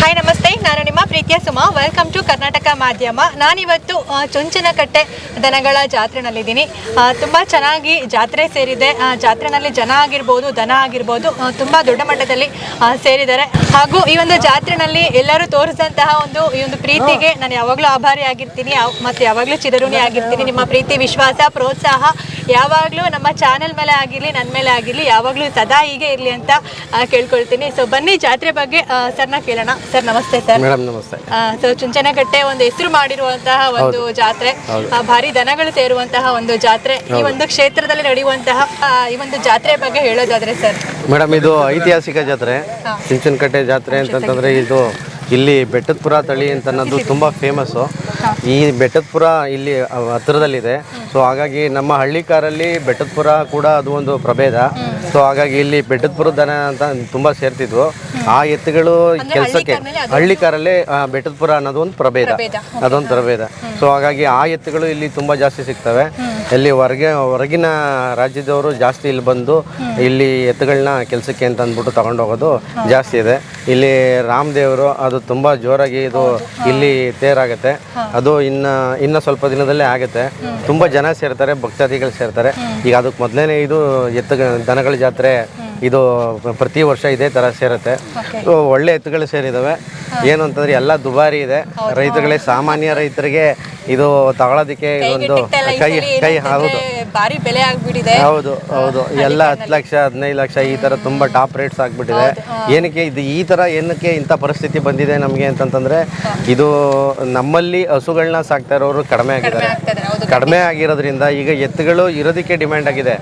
Hi ನಮಸ್ತೆ. ನಾನು ನಿಮ್ಮ ಪ್ರೀತಿಯ ಸುಮಾ. ವೆಲ್ಕಮ್ ಟು ಕರ್ನಾಟಕ ಮಾಧ್ಯಮ. ನಾನಿವತ್ತು ಚುಂಚನಕಟ್ಟೆ ದನಗಳ ಜಾತ್ರೆನಲ್ಲಿದ್ದೀನಿ. ತುಂಬ ಚೆನ್ನಾಗಿ ಜಾತ್ರೆ ಸೇರಿದೆ. ಜಾತ್ರೆನಲ್ಲಿ ಜನ ಆಗಿರ್ಬೋದು ದನ ಆಗಿರ್ಬೋದು ತುಂಬ ದೊಡ್ಡ ಮಟ್ಟದಲ್ಲಿ ಸೇರಿದ್ದಾರೆ. ಹಾಗೂ ಈ ಒಂದು ಜಾತ್ರೆನಲ್ಲಿ ಎಲ್ಲರೂ ತೋರಿಸಿದಂತಹ ಒಂದು ಈ ಒಂದು ಪ್ರೀತಿಗೆ ನಾನು ಯಾವಾಗಲೂ ಆಭಾರಿ ಆಗಿರ್ತೀನಿ. ಮತ್ತು ಯಾವಾಗಲೂ ಚಿರಋಣಿ ಆಗಿರ್ತೀನಿ. ನಿಮ್ಮ ಪ್ರೀತಿ ವಿಶ್ವಾಸ ಪ್ರೋತ್ಸಾಹ ಯಾವಾಗಲೂ ನಮ್ಮ ಚಾನೆಲ್ ಮೇಲೆ ಆಗಿರಲಿ ನನ್ನ ಮೇಲೆ ಆಗಿರಲಿ ಯಾವಾಗಲೂ ಸದಾ ಹೀಗೆ ಇರಲಿ ಅಂತ ಕೇಳ್ಕೊಳ್ತೀನಿ. ಸೊ ಬನ್ನಿ ಜಾತ್ರೆ ಬಗ್ಗೆ ಸರ್ನ ಕೇಳೋಣ. ಸರ್ ನಮಸ್ತೆ ಸರ್. ಮೇಡಮ್ ನಮಸ್ತೆ. ಸೊ ಚುಂಚನಕಟ್ಟೆ ಒಂದು ಹೆಸರು ಮಾಡಿರುವಂತಹ ಒಂದು ಜಾತ್ರೆ. ಆ, ಭಾರಿ ದನಗಳು ಸೇರುವಂತಹ ಒಂದು ಜಾತ್ರೆ. ಈ ಒಂದು ಕ್ಷೇತ್ರದಲ್ಲಿ ನಡೆಯುವಂತಹ ಈ ಒಂದು ಜಾತ್ರೆ ಬಗ್ಗೆ ಹೇಳೋದಾದ್ರೆ ಸರ್ ಮೇಡಮ್ ಇದು ಐತಿಹಾಸಿಕ ಜಾತ್ರೆ. ಚುಂಚನಕಟ್ಟೆ ಜಾತ್ರೆ ಅಂತಂತಂದ್ರೆ ಇದು ಇಲ್ಲಿ ಬೆಟ್ಟದಪುರ ತಳಿ ಅಂತ ಅನ್ನೋದು ತುಂಬ ಫೇಮಸ್ಸು ಈ ಬೆಟ್ಟದಪುರ ಇಲ್ಲಿ ಹತ್ತಿರದಲ್ಲಿದೆ. ಸೊ ಹಾಗಾಗಿ ನಮ್ಮ ಹಳ್ಳಿ ಕಾರಲ್ಲಿ ಬೆಟ್ಟದಪುರ ಕೂಡ ಅದು ಒಂದು ಪ್ರಭೇದ. ಸೊ ಹಾಗಾಗಿ ಇಲ್ಲಿ ಬೆಟ್ಟದಪುರ ದನ ಅಂತ ತುಂಬ ಸೇರ್ತಿದ್ವು. ಆ ಎತ್ತುಗಳು ಕೆಲಸಕ್ಕೆ ಹಳ್ಳಿ ಕಾರಲ್ಲೇ ಬೆಟ್ಟದಪುರ ಅನ್ನೋದು ಒಂದು ಪ್ರಭೇದ. ಅದೊಂದು ಪ್ರಭೇದ. ಸೊ ಹಾಗಾಗಿ ಆ ಎತ್ತುಗಳು ಇಲ್ಲಿ ತುಂಬ ಜಾಸ್ತಿ ಸಿಗ್ತವೆ. ಇಲ್ಲಿ ಹೊರಗೆ ಹೊರಗಿನ ರಾಜ್ಯದವರು ಜಾಸ್ತಿ ಇಲ್ಲಿ ಬಂದು ಇಲ್ಲಿ ಎತ್ತುಗಳನ್ನ ಕೆಲಸಕ್ಕೆ ಅಂತ ಅಂದ್ಬಿಟ್ಟು ತಗೊಂಡೋಗೋದು ಜಾಸ್ತಿ ಇದೆ. ಇಲ್ಲಿ ರಾಮದೇವರು ಅದು ತುಂಬ ಜೋರಾಗಿ ಇದು ಇಲ್ಲಿ ತೇರಾಗುತ್ತೆ ಅದು ಇನ್ನು ಇನ್ನು ಸ್ವಲ್ಪ ದಿನದಲ್ಲೇ ಆಗುತ್ತೆ. ತುಂಬ ಜನ ಸೇರ್ತಾರೆ ಭಕ್ತಾದಿಗಳು ಸೇರ್ತಾರೆ. ಈಗ ಅದಕ್ಕೆ ಮೊದಲನೇ ಇದು ಎತ್ತು ದನಗಳ ಜಾತ್ರೆ ಇದು ಪ್ರತಿ ವರ್ಷ ಇದೇ ಥರ ಸೇರುತ್ತೆ. ಸೊ ಒಳ್ಳೆ ಎತ್ತುಗಳು ಸೇರಿದವೆ. ಏನು ಅಂತಂದ್ರೆ ಎಲ್ಲ ದುಬಾರಿ ಇದೆ. ರೈತರುಗಳೇ ಸಾಮಾನ್ಯ ರೈತರಿಗೆ ಇದು ತಗೊಳೋದಿಕ್ಕೆ ಒಂದು ಕೈ ಕೈ ಹೌದು. ಭಾರಿ ಬೆಲೆ ಆಗ್ಬಿಟ್ಟಿದೆ. ಹೌದು ಹೌದು. ಎಲ್ಲ ಹತ್ತು ಲಕ್ಷ ಹದಿನೈದು ಲಕ್ಷ ಈ ತರ ತುಂಬಾ ಟಾಪ್ ರೇಟ್ಸ್ ಆಗ್ಬಿಟ್ಟಿದೆ. ಏನಕ್ಕೆ ಇದು ಈ ತರ ಏನಕ್ಕೆ ಇಂಥ ಪರಿಸ್ಥಿತಿ ಬಂದಿದೆ ನಮಗೆ ಅಂತಂತಂದ್ರೆ ಇದು ನಮ್ಮಲ್ಲಿ ಹಸುಗಳನ್ನ ಸಾಕ್ತಾ ಇರೋರು ಕಡಿಮೆ ಆಗಿದ್ದಾರೆ. ಕಡಿಮೆ. ಆಗಿರೋದ್ರಿಂದ ಈಗ ಎತ್ತುಗಳು ಇರೋದಕ್ಕೆ ಡಿಮ್ಯಾಂಡ್ ಆಗಿದೆ.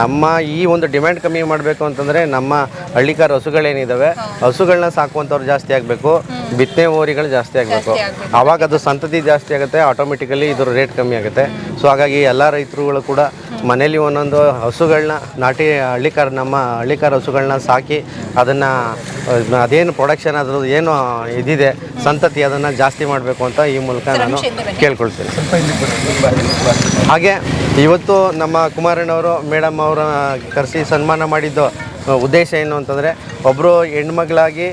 ನಮ್ಮ ಈ ಒಂದು ಡಿಮ್ಯಾಂಡ್ ಕಮ್ಮಿ ಮಾಡಬೇಕು ಅಂತಂದ್ರೆ ನಮ್ಮ ಹಳ್ಳಿಕಾರ ಹಸುಗಳೇನಿದಾವೆ ಹಸುಗಳನ್ನ ಸಾಕುವಂಥವ್ರು ಜಾಸ್ತಿ ಆಗಬೇಕು ಬಿತ್ತನೆ ಓರಿಗಳು ಜಾಸ್ತಿ ಆಗಬೇಕು. ಆವಾಗ ಅದು ಸಂತತಿ ಜಾಸ್ತಿ ಆಗುತ್ತೆ ಆಟೋಮೆಟಿಕಲಿ ಇದ್ರ ರೇಟ್ ಕಮ್ಮಿ ಆಗುತ್ತೆ. ಸೊ ಹಾಗಾಗಿ ಎಲ್ಲ ರೈತರುಗಳು ಕೂಡ ಮನೇಲಿ ಒಂದೊಂದು ಹಸುಗಳನ್ನ ನಾಟಿ ಹಳ್ಳಿಕಾರ ನಮ್ಮ ಹಳ್ಳಿಕಾರ ಹಸುಗಳನ್ನ ಸಾಕಿ ಅದನ್ನು ಅದೇನು ಪ್ರೊಡಕ್ಷನ್ ಅದ್ರದ್ದು ಏನು ಇದಿದೆ ಸಂತತಿ ಅದನ್ನು ಜಾಸ್ತಿ ಮಾಡಬೇಕು ಅಂತ ಈ ಮೂಲಕ ನಾನು ಕೇಳ್ಕೊಳ್ತೀನಿ. ಹಾಗೆ ಇವತ್ತು ನಮ್ಮ ಕುಮಾರಣ್ಣವರು ಮೇಡಮ್ ಅವರ ಕರೆಸಿ ಸನ್ಮಾನ ಮಾಡಿದ್ದು ಉದ್ದೇಶ ಏನು ಅಂತಂದರೆ ಒಬ್ಬರು ಹೆಣ್ಮಗಳಾಗಿ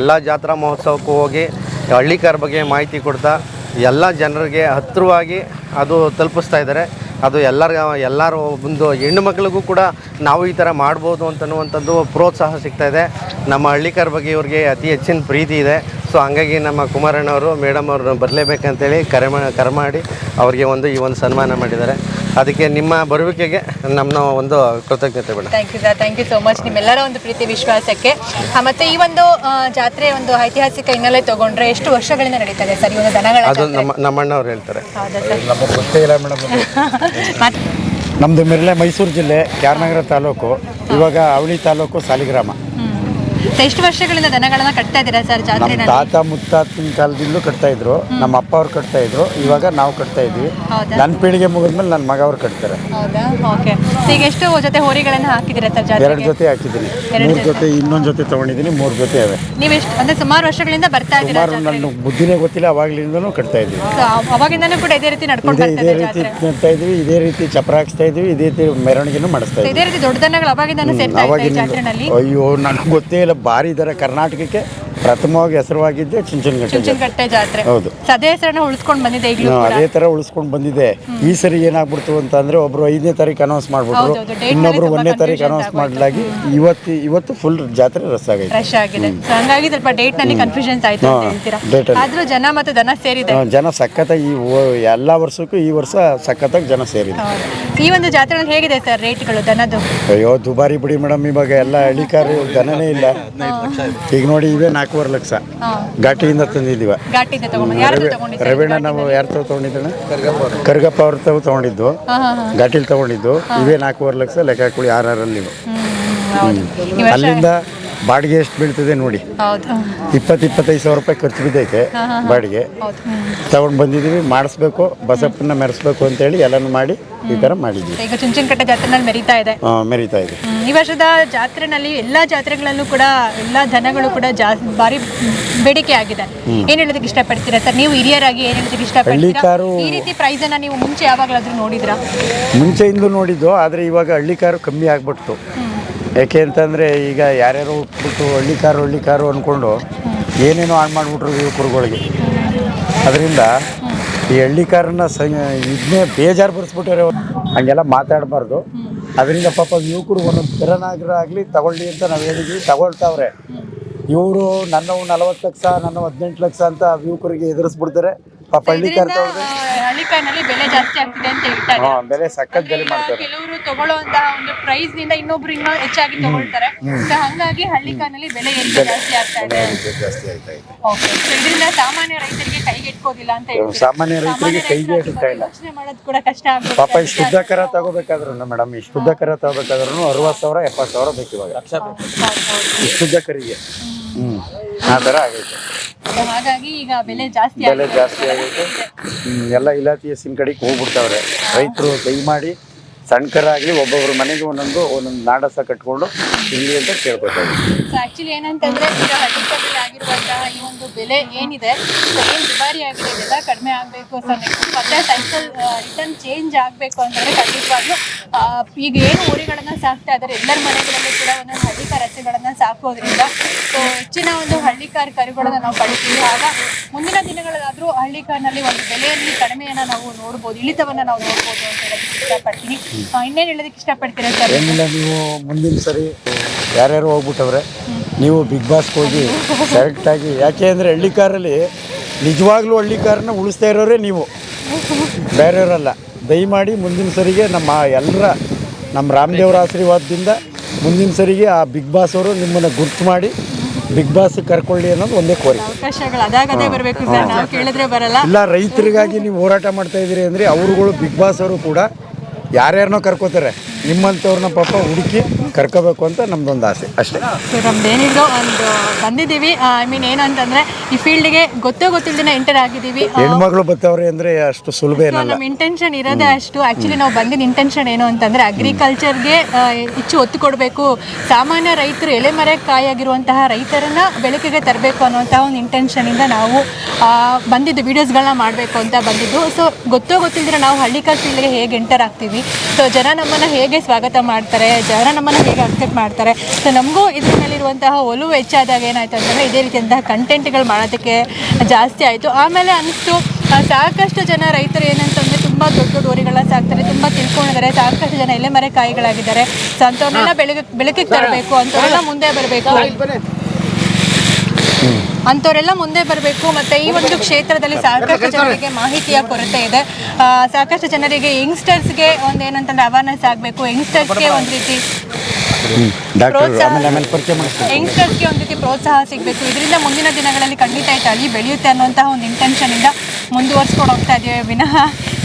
ಎಲ್ಲ ಜಾತ್ರಾ ಮಹೋತ್ಸವಕ್ಕೂ ಹೋಗಿ ಹಳ್ಳಿಕಾರ ಬಗ್ಗೆ ಮಾಹಿತಿ ಕೊಡ್ತಾ ಎಲ್ಲ ಜನರಿಗೆ ಹತ್ತಿರವಾಗಿ ಅದು ತಲುಪಿಸ್ತಾ ಇದ್ದಾರೆ. ಅದು ಎಲ್ಲರ ಎಲ್ಲರೂ ಒಂದು ಹೆಣ್ಣು ಮಕ್ಕಳಿಗೂ ಕೂಡ ನಾವು ಈ ಥರ ಮಾಡ್ಬೋದು ಅಂತನ್ನುವಂಥದ್ದು ಪ್ರೋತ್ಸಾಹ ಸಿಗ್ತಾಯಿದೆ ನಮ್ಮ ಹಳ್ಳಿಕಾರ ಬಗ್ಗೆ ಇವ್ರಿಗೆ ಅತಿ ಹೆಚ್ಚಿನ ಪ್ರೀತಿ ಇದೆ. ಸೊ ಹಂಗಾಗಿ ನಮ್ಮ ಕುಮಾರಣ್ಣವರು ಮೇಡಮ್ ಅವರು ಬರಲೇಬೇಕಂತೇಳಿ ಕರೆ ಮಾ ಕರೆ ಮಾಡಿ ಅವರಿಗೆ ಒಂದು ಈ ಒಂದು ಸನ್ಮಾನ ಮಾಡಿದ್ದಾರೆ. ಅದಕ್ಕೆ ನಿಮ್ಮ ಬರುವಿಕೆಗೆ ನಮ್ಮ ಒಂದು ಕೃತಜ್ಞತೆ ಬೇಡ thank you sir thank you so much ನಿಮ್ಮೆಲ್ಲರ ಒಂದು ಪ್ರೀತಿ ವಿಶ್ವಾಸಕ್ಕೆ. ಮತ್ತು ಈ ಒಂದು ಜಾತ್ರೆ ಒಂದು ಐತಿಹಾಸಿಕ ಹಿನ್ನೆಲೆ ತಗೊಂಡ್ರೆ ಎಷ್ಟು ವರ್ಷಗಳಿಂದ ನಡೀತಾ ಇದೆ ಸರ್ ಈ ಒಂದು ದನಗಳ ಅದು ನಮ್ಮ ನಮ್ಮಣ್ಣವ್ರು ಹೇಳ್ತಾರೆ. ಮೇಡಮ್ ನಮ್ಮದು ಮಿರ್ಲೆ ಮೈಸೂರು ಜಿಲ್ಲೆ ಕ್ಯಾರನಗರ ತಾಲೂಕು ಇವಾಗ ಅವಳಿ ತಾಲೂಕು ಸಾಲಿಗ್ರಾಮ. ಎಷ್ಟು ವರ್ಷಗಳಿಂದ ದನಗಳನ್ನ ಕಟ್ತಾ ಇದ್ದೀರಾ ಸರ್? ನಮ್ಮ ತಾತ ಮುತ್ತಾತಿನ ಕಾಲದಿಂದಲೂ ಕಟ್ತಾ ಇದ್ರು. ನಮ್ಮ ಅಪ್ಪ ಅವ್ರು ಕಟ್ತಾ ಇದ್ರು. ಇವಾಗ ನಾವು ಕಟ್ತಾ ಇದ್ವಿ. ಹೌದಾ? ನನ್ನ ಪೀಳಿಗೆ ಮುಗಿದ್ಮೇಲೆ ನನ್ನ ಮಗ ಅವ್ರು ಕಟ್ತಾರೆ. ಹೌದಾ? ಓಕೆ ಈಗ ಎಷ್ಟು ಜೊತೆ ಹೋರಿಗಳನ್ನ ಹಾಕಿದ್ದೀರಾ ಸರ್ ಎರಡು ಜಾತ್ರೆಗೆ ಜೊತೆ ಹಾಕಿದ್ದೀನಿ. ಮೂರು ಜೊತೆ. ಇನ್ನೊಂದು ಜೊತೆ ತೊಗೊಂಡಿದ್ದೀನಿ. ಮೂರು ಜೊತೆ ಅವೆ ನೀವು ಎಷ್ಟು ಅಂದ್ರೆ ಸುಮಾರು ವರ್ಷಗಳಿಂದ ಬರ್ತಾ ಇದ್ದೀರಾ ಸುಮಾರು ನನ್ನ ಬುದ್ಧಿನೇ ಗೊತ್ತಿಲ್ಲ. ಅವಾಗ್ಲಿಂದನೂ ಕಟ್ತಾ ಇದ್ವಿ. ಅವಾಗಿಂದಾನೂ ಅವಾಗಿಂದನೂ ಕೂಡ ಇದೇ ರೀತಿ ನಡ್ಕೊಂಡು ಇದೇ ಬರ್ತಾ ಇದೇ ಇದೆ ರೀತಿ ಜಾತ್ರೆ? ಕಟ್ತಾ ಇದ್ವಿ. ಇದೇ ರೀತಿ ಚಪ್ರ ಹಾಕ್ಸ್ತಾ ಇದ್ವಿ. ಇದೇ ರೀತಿ ಮೆರವಣಿಗೆನೂ ಮಾಡಿಸ್ತಾ ಇದ್ದೀವಿ ಇದ್ವಿ. ಇದೇ ರೀತಿ ದೊಡ್ಡ ದನಗಳು ಅವಾಗಿಂದನೂ ಸೇರ್ತಾ ಇದೆ ಈ ಜಾತ್ರೆನಲ್ಲಿ ಅಯ್ಯೋ ನನಗೆ ಗೊತ್ತೇ ಇಲ್ಲ. ಭಾರಿ ಇದ್ದಾರೆ ಕರ್ನಾಟಕಕ್ಕೆ ಪ್ರಥಮವಾಗಿ ಹೆಸರುವಾಗಿದ್ದೆ ಚುಂಚನಗಟ್ಟೆ. ಚುಂಚನಕಟ್ಟೆ ಜಾತ್ರೆ. ಹೌದು. ಅದೇ ಹೆಸರನ್ನ ಉಳಿಸ್ಕೊಂಡು ಬಂದಿದೆ ಈಗಲೂ ನಾವು ಕೂಡ. ಅದೇ ತರ ಉಳಿಸ್ಕೊಂಡು ಬಂದಿದೆ. ಈ ಸರಿ ಏನಾಗ್ಬಿಡ್ತು ಅಂತಂದ್ರೆ ಒಬ್ರು ಐದನೇ ತಾರೀಕು ಅನೌನ್ಸ್ ಮಾಡ್ಬಿಟ್ರು. ಇನ್ನೊಬ್ರು ಒಂದನೇ ತಾರೀಕು confusion ಅನೌನ್ಸ್ ಮಾಡ್ಲಾಗಿ ಇವತ್ತು ಇವತ್ತು ಫುಲ್ ಜಾತ್ರೆ ರಸ್ ಆಗೈತೆ ರಶ್ ಆಗಿದೆ. ಸೊ ಹಂಗಾಗಿ ಸ್ವಲ್ಪ ಡೇಟ್ನಲ್ಲಿ ಕನ್ಫ್ಯೂಷನ್ಸ್ ಆಯ್ತು ಅಂತ ಹಾ, ಹೇಳ್ತೀರಾ? date ಅಲ್ಲಿ. ಆದ್ರೂ ಜನ ಮತ್ತೆ ದನ ಸೇರಿದೆ. ಆ, ಜನ ಸಖತ್ತಾಗಿ ಈ ಎಲ್ಲಾ ಎಲ್ಲ ವರ್ಷಕ್ಕೂ ಈ ವರ್ಷ ಸಖತ್ತಾಗಿ ಜನ ಸೇರಿದೆ. ಹೌದು. ಈ ಒಂದು ಜಾತ್ರೆನಲ್ಲಿ ಹೇಗಿದೆ ಸರ್ ರೇಟ್ಗಳು ದನದ್ದು? ಅಯ್ಯೋ ದುಬಾರಿ ಬಿಡಿ ಮೇಡಮ್. ಇವಾಗ ಎಲ್ಲ ಹಳ್ಳಿಕಾರು ದನನೇ ಇಲ್ಲ. ಈಗ ನೋಡಿ ಇವೇ ನಾಲ್ಕೂವರೆ ಲಕ್ಷ. ಹಾ. ಘಾಟಿಯಿಂದ ತಂದಿದ್ದೀವ. ರವೀಣ ತಗೊಂಡು. ಯಾರು ತಗೊಂಡಿದ್ದಾರೆ ರವೇಣ ನಾವು ಯಾರು ತಾವು ತೊಗೊಂಡಿದ್ದಾನೆ ಕರ್ಗಪ್ಪ ಅವ್ರ ತಾವು ತಗೊಂಡಿದ್ದು. ಘಾಟಿಲಿ ತಗೊಂಡಿದ್ದು. ಇವೇ ನಾಲ್ಕೂವರೆ ಲಕ್ಷ ಲೆಕ್ಕ ಹಾಕೊಳ್ಳಿ ಆರಲ್ಲಿ ನೀವು. ಅಲ್ಲಿಂದ ಬಾಡಿಗೆ ಎಷ್ಟು ಬೀಳ್ತದೆ ನೋಡಿ. ಹೌದು. ಇಪ್ಪತ್ತು ಇಪ್ಪತ್ತೈದು ಸಾವಿರ ರೂಪಾಯಿ ಖರ್ಚು ಬಿದ್ದೈತೆ ಬಾಡಿಗೆ. ತಗೊಂಡು ಬಂದಿದ್ದೀವಿ ಮಾಡಿಸ್ಬೇಕು ಬಸಪ್ಪನ ಮೆರೆಸ್ಬೇಕು ಅಂತೇಳಿ ಎಲ್ಲನೂ ಮಾಡಿ ಈ ಥರ ಮಾಡಿದ್ವಿ ಈಗ ಚುಂಚನಕಟ್ಟೆ ಜಾತ್ರೆನಲ್ಲಿ ಮೆರೀತಾ ಇದೆ. ಆ, ಮೆರೀತಾ ಇದೆ. ಹ್ಮ್, ಈ ವರ್ಷದ ಜಾತ್ರೆನಲ್ಲಿ ಎಲ್ಲಾ ಜಾತ್ರೆಗಳಲ್ಲೂ ಕೂಡ ಎಲ್ಲಾ ಜನಗಳು ಕೂಡ ಜಾಸ್ತಿ ಭಾರಿ ಬೇಡಿಕೆ ಆಗಿದೆ. ಏನ್ ಹೇಳೋದಕ್ಕೆ ಇಷ್ಟಪಡ್ತೀರಾ ಸರ್? ನೀವು ಹಿರಿಯರಾಗಿ ಏನ್ ಹೇಳೋದಕ್ಕೆ ಇಷ್ಟಪಡ್ತೀರಾ? ಹಳ್ಳಿಕಾರು- ಈ ರೀತಿ ಪ್ರೈಸ್ ಅನ್ನ ನೀವು ಮುಂಚೆ ಯಾವಾಗಲಾದ್ರೂ ನೋಡಿದ್ರಾ? ಮುಂಚೆಯಿಂದ ನೋಡಿದ್ದು ಆದರೆ ಇವಾಗ ಹಳ್ಳಿ ಕಾರು ಕಮ್ಮಿ ಆಗ್ಬಿಡ್ತು ಯಾಕೆ ಅಂತಂದರೆ ಈಗ ಯಾರ್ಯಾರು ಹುಟ್ಬಿಟ್ಟು ಹಳ್ಳಿ ಕಾರು ಹಳ್ಳಿ ಕಾರು ಅಂದ್ಕೊಂಡು ಏನೇನೋ ಹಾಳು ಮಾಡಿಬಿಟ್ರು ಯುವಕರುಗಳಿಗೆ ಅದರಿಂದ ಈ ಹಳ್ಳಿ ಕಾರನ್ನ ಸ ಇದನ್ನೇ ಬೇಜಾರು ಬರ್ಸ್ಬಿಟ್ಟಾರೆ ಅವ್ರು. ಹಂಗೆಲ್ಲ ಮಾತಾಡಬಾರ್ದು. ಅದರಿಂದ ಪಾಪ ಯುವಕರು ಒಂದೊಂದು ತೆರನಾಗ್ರ ಆಗಲಿ ತಗೊಳ್ಳಿ ಅಂತ ನಾವು ಹೇಳಿದ್ವಿ. ತಗೊಳ್ತಾವ್ರೆ. ಇವರು ನನ್ನ ನಲವತ್ತು ಲಕ್ಷ ನನ್ನ ಹದಿನೆಂಟು ಲಕ್ಷ ಅಂತ ಯುವಕರಿಗೆ ಎದುರಿಸ್ಬಿಡ್ತಾರೆ. ಪಾಪ ಹಳ್ಳಿ ಹಳ್ಳಿಕಾಯಿನಲ್ಲಿ ಬೆಲೆ ಜಾಸ್ತಿ ಆಗ್ತಿದೆ ಅಂತ ಹೇಳ್ತಾರೆ ಬೆಲೆ ಸಖತ್ ಬೆಲೆ ಮಾಡ್ತಾರೆ. ಕೆಲವರು ತಗೊಳ್ಳುವಂತಹ ಒಂದು ಪ್ರೈಸ್ನಿಂದ ಇನ್ನೊಬ್ರು ಇನ್ನೂ ಹೆಚ್ಚಾಗಿ ತಗೊಳ್ತಾರೆ. So ಹಂಗಾಗಿ ಹಳ್ಳಿಕಾಯಿನಲ್ಲಿ ಬೆಲೆ ಏರಿಕೆ ಜಾಸ್ತಿ ಆಗ್ತಾ ಇದೆ. ಜಾಸ್ತಿ ಇದೆ. ಓಕೆ ಇದರಿಂದ ಸಾಮಾನ್ಯ ರೈತರಿಗೆ ಕೈಗೆ ಎಟ್ಕೋದಿಲ್ಲ ಅಂತ ಹೇಳ್ತಾರೆ ಸಾಮಾನ್ಯ ರೈತರಿಗೆ ಕೈಗೆ ಇಲ್ಲ ಯೋಚನೆ ಮಾಡೋದು ಕೂಡ ಕಷ್ಟ ಪಾಪ ಈ ಶುದ್ಧಕರ ತಗೋಬೇಕಾದ್ರೂ ಮೇಡಮ್ ಈ ಶುದ್ಧಕರ ತಗೋಬೇಕಾದ್ರು ಅರವತ್ತು ಸಾವಿರ ಎಪ್ಪತ್ತು ಸಾವಿರ ಬೇಕು ಇವಾಗ. ಶುದ್ಧ ಹ್ಞೂ ಆ ಥರ ಆಗೈತೆ. ಹಾಗಾಗಿ ಈಗ ಬೆಲೆ ಜಾಸ್ತಿ ಬೆಲೆ. ಜಾಸ್ತಿ ಆಗೈತೆ ಹ್ಮ್, ಎಲ್ಲ ಇಲಾಖೆಯ ಹೆಸಿನ ಕಡೆಗೆ ಹೋಗ್ಬಿಡ್ತಾವ್ರೆ. ರೈತರು ದಯಮಾಡಿ ಮಾಡಿ ಕರ ಒಬ್ಬೊಬ್ರು ಮನೆಗೆ ಒಂದೊಂದು ಒಂದೊಂದು ನಾಡಸ ಕಟ್ಕೊಂಡು ಇಲ್ಲಿ ಅಂತ ಕೇಳ್ಕೊತಾರೆ. ಸೊ ಆಕ್ಚುಲಿ ಏನಂತಂದ್ರೆ ಈಗ ಆಗಿರುವಂತಹ ಈ ಒಂದು ಬೆಲೆ ಏನಿದೆ ಸೊ ಏನ್ ದುಬಾರಿ ಆಗಿದೆ ಇದೆಲ್ಲ ಕಡಿಮೆ ಆಗಬೇಕು ಸೊ ನೆಕ್ಸ್ಟ್ ಮತ್ತೆ ಸೈಕಲ್ ರಿಟರ್ನ್ ಚೇಂಜ್ ಆಗಬೇಕು ಅಂತಂದ್ರೆ ಖಂಡಿತವಾಗ್ಲೂ ಈಗ ಏನು ಹೋರಿಗಳನ್ನ ಸಾಕ್ತಾ ಇದ್ದಾರೆ ಎಲ್ಲರ ಮನೆಗಳಲ್ಲೂ ಕೂಡ ಒಂದೊಂದು ಹಳ್ಳಿಕಾರ ರಚೆಗಳನ್ನ ಸಾಕೋದ್ರಿಂದ ಸೊ ಹೆಚ್ಚಿನ ಒಂದು ಹಳ್ಳಿಕಾರ್ ಕರುಗಳನ್ನ ನಾವು ಪಡಿತೀವಿ ಆಗ ಮುಂದಿನ ದಿನಗಳಲ್ಲಾದ್ರೂ ಹಳ್ಳಿಕಾರ್ನಲ್ಲಿ ಒಂದು ಬೆಲೆಯಲ್ಲಿ ಕಡಿಮೆಯನ್ನ ನಾವು ನೋಡ್ಬೋದು ಇಳಿತವನ್ನ ನಾವು ನೋಡ್ಬೋದು ಅಂತ ಹೇಳೋದಕ್ಕೆ ಇಷ್ಟಪಡ್ತೀನಿ. ಇನ್ನೇನು ಇನ್ನೇನ್ ಹೇಳೋದಕ್ಕೆ ಇಷ್ಟಪಡ್ತೀರಾ ಸರ್? ಏನಿಲ್ಲ ನೀವು ಮುಂದಿನ ಸರಿ ಯಾರ್ಯಾರು ಹೋಗ್ಬಿಟ್ಟವ್ರೆ ನೀವು ಬಿಗ್ ಬಾಸ್ಗೆ ಹೋಗಿ ಕರೆಕ್ಟಾಗಿ ಯಾಕೆ ಅಂದರೆ ಹಳ್ಳಿ ಕಾರಲ್ಲಿ ನಿಜವಾಗ್ಲೂ ಹಳ್ಳಿ ಕಾರನ್ನ ಉಳಿಸ್ತಾ ಇರೋರೇ ನೀವು. ಬೇರೆಯವರಲ್ಲ. ದಯಮಾಡಿ ಮುಂದಿನ ಸರಿಗೆ ನಮ್ಮ ಎಲ್ಲರ ನಮ್ಮ ರಾಮದೇವರ ಆಶೀರ್ವಾದದಿಂದ ಮುಂದಿನ ಸರಿಗೆ ಆ ಬಿಗ್ ಬಾಸ್ ಅವರು ನಿಮ್ಮನ್ನು ಗುರ್ತು ಮಾಡಿ ಬಿಗ್ ಬಾಸ್ ಕರ್ಕೊಳ್ಳಿ ಅನ್ನೋದು ಒಂದೇ ಕೋರಿಕೆ. ಅವಕಾಶಗಳು ಅದಾಗದೇ ಬರಬೇಕು ಸರ್ ನಾವು ಕೇಳಿದ್ರೆ ಬರಲ್ಲ. ಇಲ್ಲ ರೈತರಿಗಾಗಿ ನೀವು ಹೋರಾಟ ಮಾಡ್ತಾ ಇದ್ದೀರಿ ಅಂದರೆ ಅವರುಗಳು ಬಿಗ್ ಬಾಸ್ ಅವರು ಕೂಡ ಯಾರ್ಯಾರನ್ನೋ ಕರ್ಕೋತಾರೆ. ನಿಮ್ಮಂಥವ್ರನ್ನ ಪಾಪ ಹುಡುಕಿ ಕರ್ಕೋಬೇಕು ಅಂತ ನಮ್ದೊಂದು ಆಸೆ ಅಷ್ಟೇ. ಸೊ ನಮ್ದೇನಿದ್ರು ಒಂದು ಬಂದಿದ್ದೀವಿ. ಐ ಮೀನ್ ಏನು ಅಂತಂದ್ರೆ ಈ ಫೀಲ್ಡ್ಗೆ ಗೊತ್ತೋ ಗೊತ್ತಿಲ್ಲದೇ ಎಂಟರ್ ಆಗಿದ್ದೀವಿ. ಹೆಣ್ಮಗಳು ಅಂದ್ರೆ ಅಂದರೆ ಅಷ್ಟು ಸುಲಭ ಏನಲ್ಲ. ನಮ್ಮ ಇಂಟೆನ್ಷನ್ ಇರೋದೇ ಅಷ್ಟು. ಆ್ಯಕ್ಚುಲಿ ನಾವು ಬಂದಿದ್ದ ಇಂಟೆನ್ಷನ್ ಏನು ಅಂತಂದರೆ ಅಗ್ರಿಕಲ್ಚರ್ಗೆ ಹೆಚ್ಚು ಒತ್ತು ಕೊಡಬೇಕು. ಸಾಮಾನ್ಯ ರೈತರು ಎಲೆಮರೆ ಕಾಯಾಗಿರುವಂತಹ ರೈತರನ್ನ ಬೆಳಕಿಗೆ ತರಬೇಕು ಅನ್ನುವಂತಹ ಒಂದು ಇಂಟೆನ್ಷನಿಂದ ನಾವು ಬಂದಿದ್ದು ವೀಡಿಯೋಸ್ಗಳನ್ನ ಮಾಡಬೇಕು ಅಂತ ಬಂದಿದ್ದು. ಸೊ ಗೊತ್ತೋ ಗೊತ್ತಿಲ್ಲದ್ರೆ ನಾವು ಹಳ್ಳಿಕಾರ್ ಫೀಲ್ಡ್ಗೆ ಹೇಗೆ ಎಂಟರ್ ಆಗ್ತೀವಿ. ಸೊ ಜನ ನಮ್ಮನ್ನು ಹೇಗೆ ಸ್ವಾಗತ ಮಾಡ್ತಾರೆ ಜನ ನಮ್ಮನ್ನು ಹೇಗೆ ಅಕ್ಸೆಪ್ಟ್ ಮಾಡ್ತಾರೆ. ಸೊ ನಮಗೂ ಇದ್ರ ಮೇಲಿರುವಂತಹ ಒಲವು ಹೆಚ್ಚಾದಾಗ ಏನಾಯ್ತು ಅಂತಂದರೆ ಇದೇ ರೀತಿಯಂತಹ ಕಂಟೆಂಟ್ಗಳು ಮಾಡೋದಕ್ಕೆ ಜಾಸ್ತಿ ಆಯಿತು. ಆಮೇಲೆ ಅನಿಸ್ತು ಸಾಕಷ್ಟು ಜನ ರೈತರು ಏನಂತಂದ್ರೆ ತುಂಬಾ ದೊಡ್ಡ ದೊಡ್ಡ ಊರುಗಳನ್ನ ಸಾಕ್ತಾರೆ, ತುಂಬಾ ತಿಳ್ಕೊಂಡಿದ್ದಾರೆ. ಸಾಕಷ್ಟು ಜನ ಎಲೆ ಮರೆ ಕಾಯಿಗಳಾಗಿದ್ದಾರೆ. ಸೊ ಅಂಥವ್ರನ್ನೆಲ್ಲ ಬೆಳಗ್ಗೆ, ಬೆಳಕಿಗೆ ತರಬೇಕು ಅಂಥವ್ರೆಲ್ಲ ಮುಂದೆ ಬರಬೇಕು. ಅಂಥವರೆಲ್ಲ ಮುಂದೆ ಬರಬೇಕು ಮತ್ತೆ ಈ ಒಂದು ಕ್ಷೇತ್ರದಲ್ಲಿ ಸಾಕಷ್ಟು ಜನರಿಗೆ ಮಾಹಿತಿಯ ಕೊರತೆ ಇದೆ. ಸಾಕಷ್ಟು ಜನರಿಗೆ ಯಂಗ್ಸ್ಟರ್ಸ್ಗೆ ಒಂದು ಏನಂತಂದ್ರೆ ಅವೇರ್ನೆಸ್ ಆಗಬೇಕು ಯಂಗ್ಸ್ಟರ್ಸ್ಗೆ ಒಂದು ರೀತಿ ಯಂಗ್ಸ್ಟರ್ಸ್ಗೆ ಒಂದು ರೀತಿ ಪ್ರೋತ್ಸಾಹ ಸಿಗಬೇಕು. ಇದರಿಂದ ಮುಂದಿನ ದಿನಗಳಲ್ಲಿ ಖಂಡಿತ ಈ ತಳಿ ಬೆಳೆಯುತ್ತೆ ಅನ್ನುವಂತಹ ಒಂದು ಇಂಟೆನ್ಷನ್ ಇಂದ ಮುಂದುವರ್ಸ್ಕೊಂಡು ಹೋಗ್ತಾ ಇದ್ದೀವಿ ವಿನಃ.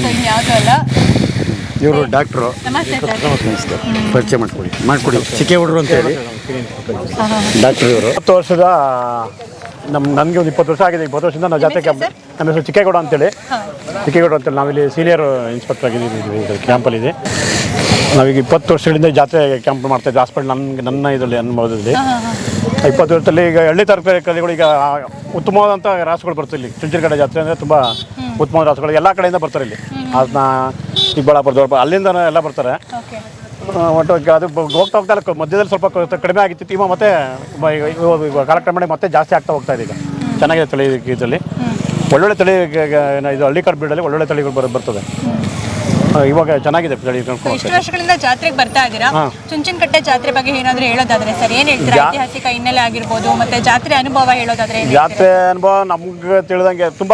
ಸೊ ಇನ್ಯಾವುದೂ ಅಲ್ಲ. ಇವರು ಡಾಕ್ಟ್ರು. ನಮಸ್ತೆ ಸರ್ ನಮಸ್ತೆ. ಪರಿಚಯ ಮಾಡ್ಕೊಡಿ. ಮಾಡ್ಕೊಡಿ. ಚಿಕೆ ಹುಡುಗರು ಅಂತ ಹೇಳಿ. ಡಾಕ್ಟರ್ ಇವರು. ಹತ್ತು ವರ್ಷದ ನಮ್ಮ ನನಗೆ ಒಂದು ಇಪ್ಪತ್ತು ವರ್ಷ ಆಗಿದೆ. ಇಪ್ಪತ್ತು ವರ್ಷದಿಂದ ನಾವು ಜಾತ್ರೆ ಕ್ಯಾಂಪ್ ನಮ್ಮ ಹೆಸರು ಚಿಕ್ಕೇಗೌಡ ಅಂತೇಳಿ. ಚಿಕ್ಕೇಗೌಡ ಅಂತೇಳಿ. ನಾವಿಲ್ಲಿ ಸೀನಿಯರ್ ಇನ್ಸ್ಪೆಕ್ಟರ್ ಆಗಿದ್ದೀವಿ ಇದು ಕ್ಯಾಂಪಲ್ಲಿದೆ ನಾವೀಗ ಇಪ್ಪತ್ತು ವರ್ಷಗಳಿಂದ ಜಾತ್ರೆ ಕ್ಯಾಂಪ್ ಮಾಡ್ತಾ ಇದ್ದೀವಿ ಹಾಸ್ಪಿಟಲ್ ನನ್ನ ನನ್ನ ಇದರಲ್ಲಿ ಅನುಭವದಲ್ಲಿ ಇಪ್ಪತ್ತು ವರ್ಷದಲ್ಲಿ ಈಗ ಹಳ್ಳಿ ತರಕಾರಿಗಳು ಈಗ ಉತ್ತಮವಾದಂಥ ರಾಸುಗಳು ಬರ್ತಾರೆ ಇಲ್ಲಿ. ಚುಂಚನಗಡೆ ಜಾತ್ರೆ ಅಂದರೆ ತುಂಬ ಉತ್ತಮವಾದ ರಾಸುಗಳು ಎಲ್ಲ ಕಡೆಯಿಂದ ಬರ್ತಾರೆ ಇಲ್ಲಿ. ಅದನ್ನ ಚಿಕ್ಕಬಳ್ಳಾಪುರ ದೊಡ್ಡ ಅಲ್ಲಿಂದ ಎಲ್ಲ ಬರ್ತಾರೆ. ಒಟ್ಟು ಅದು ಹೋಗ್ತಾ ಹೋಗ್ತಾ ಇಲ್ಲ, ಮಧ್ಯದಲ್ಲಿ ಸ್ವಲ್ಪ ಕಡಿಮೆ ಆಗಿತ್ತು. ಈಗ ಮತ್ತೆ ಇವಾಗ ಮತ್ತೆ ಜಾಸ್ತಿ ಆಗ್ತಾ ಹೋಗ್ತಾ ಇದೆ ಈಗ. ಚೆನ್ನಾಗಿದೆ ತಳಿ ಇದರಲ್ಲಿ. ಒಳ್ಳೊಳ್ಳೆ ತಳಿ ಇದು ಹಳ್ಳಿ ಕಡೆ ಬೀಡಲ್ಲಿ ಒಳ್ಳೊಳ್ಳೆ ತಳಿಗಳು ಬರ ಬರ್ತದೆ. ಇವಾಗ ಚೆನ್ನಾಗಿದೆ ತಳಿ ಇಷ್ಟು ವರ್ಷಗಳಿಂದ ಜಾತ್ರೆಗೆ ಬರ್ತಾ ಇದ್ದೀರಾ. ಚುಂಚನಕಟ್ಟೆ ಜಾತ್ರೆ ಬಗ್ಗೆ ಏನಾದರೂ ಹೇಳೋದಾದ್ರೆ ಸರ್ ಏನು ಹೇಳ್ತೀರಾ? ಐತಿಹಾಸಿಕ ಹಿನ್ನೆಲೆ ಆಗಿರ್ಬೋದು ಮತ್ತೆ ಜಾತ್ರೆ ಅನುಭವ ಹೇಳೋದಾದ್ರೆ ಜಾತ್ರೆ ಅನುಭವ ನಮ್ಗೆ ತಿಳಿದಂಗೆ ತುಂಬ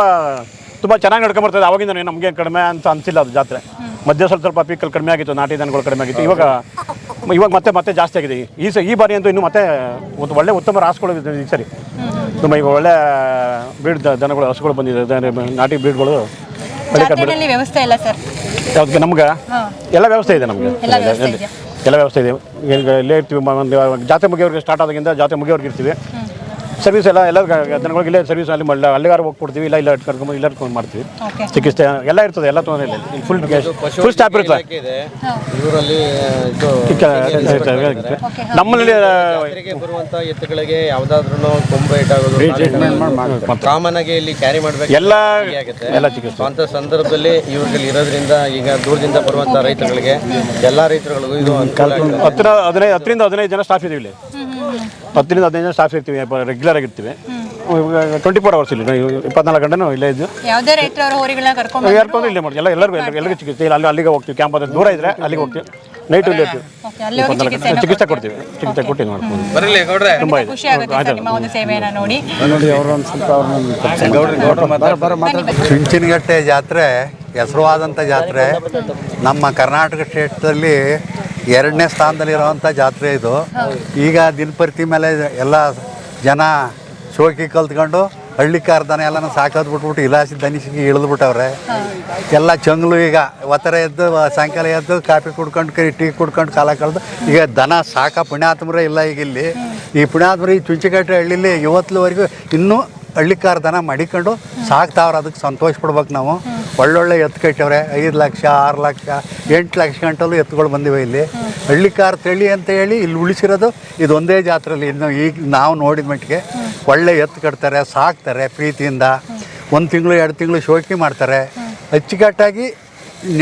ತುಂಬ ಚೆನ್ನಾಗಿ ನಡ್ಕೊಂಡ್ ಬರ್ತದೆ ಅವಾಗಿಂದ ನಮಗೆ ಕಡಿಮೆ ಅಂತ ಅನ್ಸಿಲ್ಲ ಅದು ಜಾತ್ರೆ. ಮಧ್ಯ ಸ್ವಲ್ಪ ಸ್ವಲ್ಪ ಪೀಕಲ್ಲಿ ಕಡಿಮೆ ಆಗಿತ್ತು ನಾಟಿ ದನಗಳು ಕಡಿಮೆ ಆಗಿತ್ತು. ಇವಾಗ ಇವಾಗ ಮತ್ತೆ ಮತ್ತೆ ಜಾಸ್ತಿ ಆಗಿದೆ. ಈ ಸ ಈ ಬಾರಿ ಅಂತೂ ಇನ್ನು ಮತ್ತೆ ಒಂದು ಒಳ್ಳೆ ಉತ್ತಮ ರಾಸುಗಳು ಈ ಸರಿ. ತುಂಬ ಈಗ ಒಳ್ಳೆ ಬ್ರೀಡ್ ದನಗಳು ಹಸುಗಳು ಬಂದಿದೆ. ನಾಟಿ ಬ್ರೀಡ್ಗಳು ವ್ಯವಸ್ಥೆ ಇಲ್ಲ ಸರ್. ಯಾವ್ದಕ್ಕೆ ನಮ್ಗೆ? ಎಲ್ಲ ವ್ಯವಸ್ಥೆ ಇದೆ ನಮಗೆ. ಎಲ್ಲ ವ್ಯವಸ್ಥೆ ಇದೆ. ಇಲ್ಲೇ ಇರ್ತೀವಿ. ಜಾತ್ರೆ ಮುಗಿಯೋರಿಗೆ ಸ್ಟಾರ್ಟ್ ಆದಾಗಿಂದ ಜಾತ್ರೆ ಮುಗಿಯೋರ್ಗೆ ಇರ್ತೀವಿ. ಸರ್ವಿಸ್ ಎಲ್ಲ ಎಲ್ಲ ಜನಗಳಿಗೆ ಇಲ್ಲೇ ಸರ್ವಿಸ್ ಅಲ್ಲಿ ಮಾಡಿ ಅಲ್ಲಿಗಾರ ಹೋಗಿ ಕೊಡ್ತೀವಿ ಇಲ್ಲ ಇಲ್ಲ ಕರ್ಕೊಂಡು ಇಲ್ಲ ಕರ್ಕೊಂಡು ಮಾಡ್ತೀವಿ. ಚಿಕಿತ್ಸೆ ಎಲ್ಲ ಇರ್ತದೆ ಎಲ್ಲ ತೊಂದರೆ ಇಲ್ಲ. ಫುಲ್ ಫುಲ್ ಸ್ಟಾಪ್ ಇರ್ತದೆ ಇವರಲ್ಲಿ ನಮ್ಮಲ್ಲಿ ಬರುವಂತ ಎತ್ತುಗಳಿಗೆ ಯಾವ್ದಾದ್ರು ಕೊಂಬು ಕಾಮನ್ ಆಗಿ ಇಲ್ಲಿ. ಕ್ಯಾರಿ ಮಾಡಬೇಕು ಎಲ್ಲ ಆಗುತ್ತೆ? ಎಲ್ಲ ಚಿಕಿತ್ಸೆ. ಅಂತ ಸಂದರ್ಭದಲ್ಲಿ ಇವ್ರಿಗೆ ಇರೋದ್ರಿಂದ ಈಗ ದೂರದಿಂದ ಬರುವಂತ ರೈತರುಗಳಿಗೆ ಎಲ್ಲಾ ರೈತರುಗಳಿಗೂ ಇದು. ಹತ್ತಿರ ಹದಿನೈದು ಹತ್ತರಿಂದ ಹದಿನೈದು ಜನ ಸ್ಟಾಫ್ ಇದೀವಿ ಇಲ್ಲಿ. ಹತ್ತರಿಂದ ಹದಿನೈದು ಜನ ಸ್ಟಾಫ್ ಇರ್ತೀವಿ ರೆಗ್ಯುಲರ್ ಆಗಿರ್ತೀವಿ. ಟ್ವೆಂಟಿ ಫೋರ್ ಅವರ್ಸ್ ಇಲ್ಲಿ ಇಪ್ಪತ್ನಾಲ್ಕು ಗಂಟೆನೂ ಇಲ್ಲೇ ಇದ್ದು ಯಾವುದೇ ಹೋರಿಗಳನ್ನ ಕರ್ಕೊಂಡು ಇಲ್ಲೇ ಮಾಡ್ತೀವಿ ಎಲ್ಲ ಎಲ್ಲರಿಗೂ ಎಲ್ಲರಿಗೂ ಚಿಕಿತ್ಸೆ ಇಲ್ಲ ಅಲ್ಲಿ ಅಲ್ಲಿಗೆ ಹೋಗ್ತೀವಿ ಕ್ಯಾಂಪ್ ಅದ್ರ ದೂರ ಇದ್ರೆ ಅಲ್ಲಿಗೆ ಹೋಗ್ತೀವಿ. ನೈಟ್ ಇಲ್ಲಿ ಇರ್ತೀವಿ. ಚಿಕಿತ್ಸೆ ಕೊಡ್ತೀವಿ ಚಿಕಿತ್ಸೆ ಕೊಟ್ಟು ಇದು ಮಾಡ್ತೀವಿ ತುಂಬ ಇದೆ. ಖುಷಿ ಆಗುತ್ತೆ ಸರ್ ನಿಮ್ಮ ಒಂದು ಸೇವೆಯನ್ನ ನೋಡಿ. ನೋಡಿ ಅವರು ಒಂದು ಸ್ವಲ್ಪ ಅವ್ರನ್ನ ಚುಂಚನಗಟ್ಟೆ ಜಾತ್ರೆ ಹೆಸರುವಾದಂಥ ಜಾತ್ರೆ ನಮ್ಮ ಕರ್ನಾಟಕ ಸ್ಟೇಟ್ದಲ್ಲಿ ಎರಡನೇ ಸ್ಥಾನದಲ್ಲಿರುವಂಥ ಜಾತ್ರೆ ಇದು. ಈಗ ದಿನಪರ್ತಿ ಮೇಲೆ ಎಲ್ಲ ಜನ ಶೋಕಿ ಕಲ್ತ್ಕೊಂಡು ಹಳ್ಳಿ ಕಾರ್ದಾನ ಎಲ್ಲನೂ ಸಾಕೋದು ಬಿಟ್ಬಿಟ್ಟು ಇಲಾಸಿ ದನಿಸಿಗೆ ಇಳಿದು ಬಿಟ್ಟವ್ರೆ ಎಲ್ಲ ಚಂಗ್ಲು ಈಗ ಒತ್ತರ ಎದ್ದು, ಸಾಯಂಕಾಲ ಎದ್ದು ಕಾಫಿ ಕುಡ್ಕೊಂಡು ಕರಿ ಟೀ ಕುಡ್ಕೊಂಡು ಕಾಲ ಕಳೆದು, ಈಗ ದನ ಸಾಕ ಪುಣ್ಯಾತ್ಮರೇ ಇಲ್ಲ ಈಗ ಇಲ್ಲಿ. ಈ ಪುಣ್ಯಾತ್ಮರು ಈ ಚುಂಚಿಕಟ್ಟೆ ಹಳ್ಳಿಲಿ ಇವತ್ತುವರೆಗೂ ಇನ್ನೂ ಹಳ್ಳಿಕಾರ ದನ ಮಡಿಕೊಂಡು ಸಾಕ್ತಾವ್ರ ಅದಕ್ಕೆ ಸಂತೋಷ ಪಡ್ಬೇಕು ನಾವು. ಒಳ್ಳೊಳ್ಳೆ ಎತ್ತು ಕಟ್ಟವ್ರೆ ಐದು ಲಕ್ಷ ಆರು ಲಕ್ಷ ಎಂಟು ಲಕ್ಷ ಗಂಟಲು ಎತ್ತುಗಳು ಬಂದಿವೆ ಇಲ್ಲಿ. ಹಳ್ಳಿಕಾರ ತಳಿ ಅಂತ ಹೇಳಿ ಇಲ್ಲಿ ಉಳಿಸಿರೋದು ಇದೊಂದೇ ಜಾತ್ರೆಯಲ್ಲಿ ಇನ್ನು ಈಗ ನಾವು ನೋಡಿದ ಮಟ್ಟಿಗೆ ಒಳ್ಳೆ ಎತ್ತು ಕಟ್ತಾರೆ ಸಾಕ್ತಾರೆ ಪ್ರೀತಿಯಿಂದ. ಒಂದು ತಿಂಗಳು ಎರಡು ತಿಂಗಳು ಶೋಕಿ ಮಾಡ್ತಾರೆ. ಅಚ್ಚುಕಟ್ಟಾಗಿ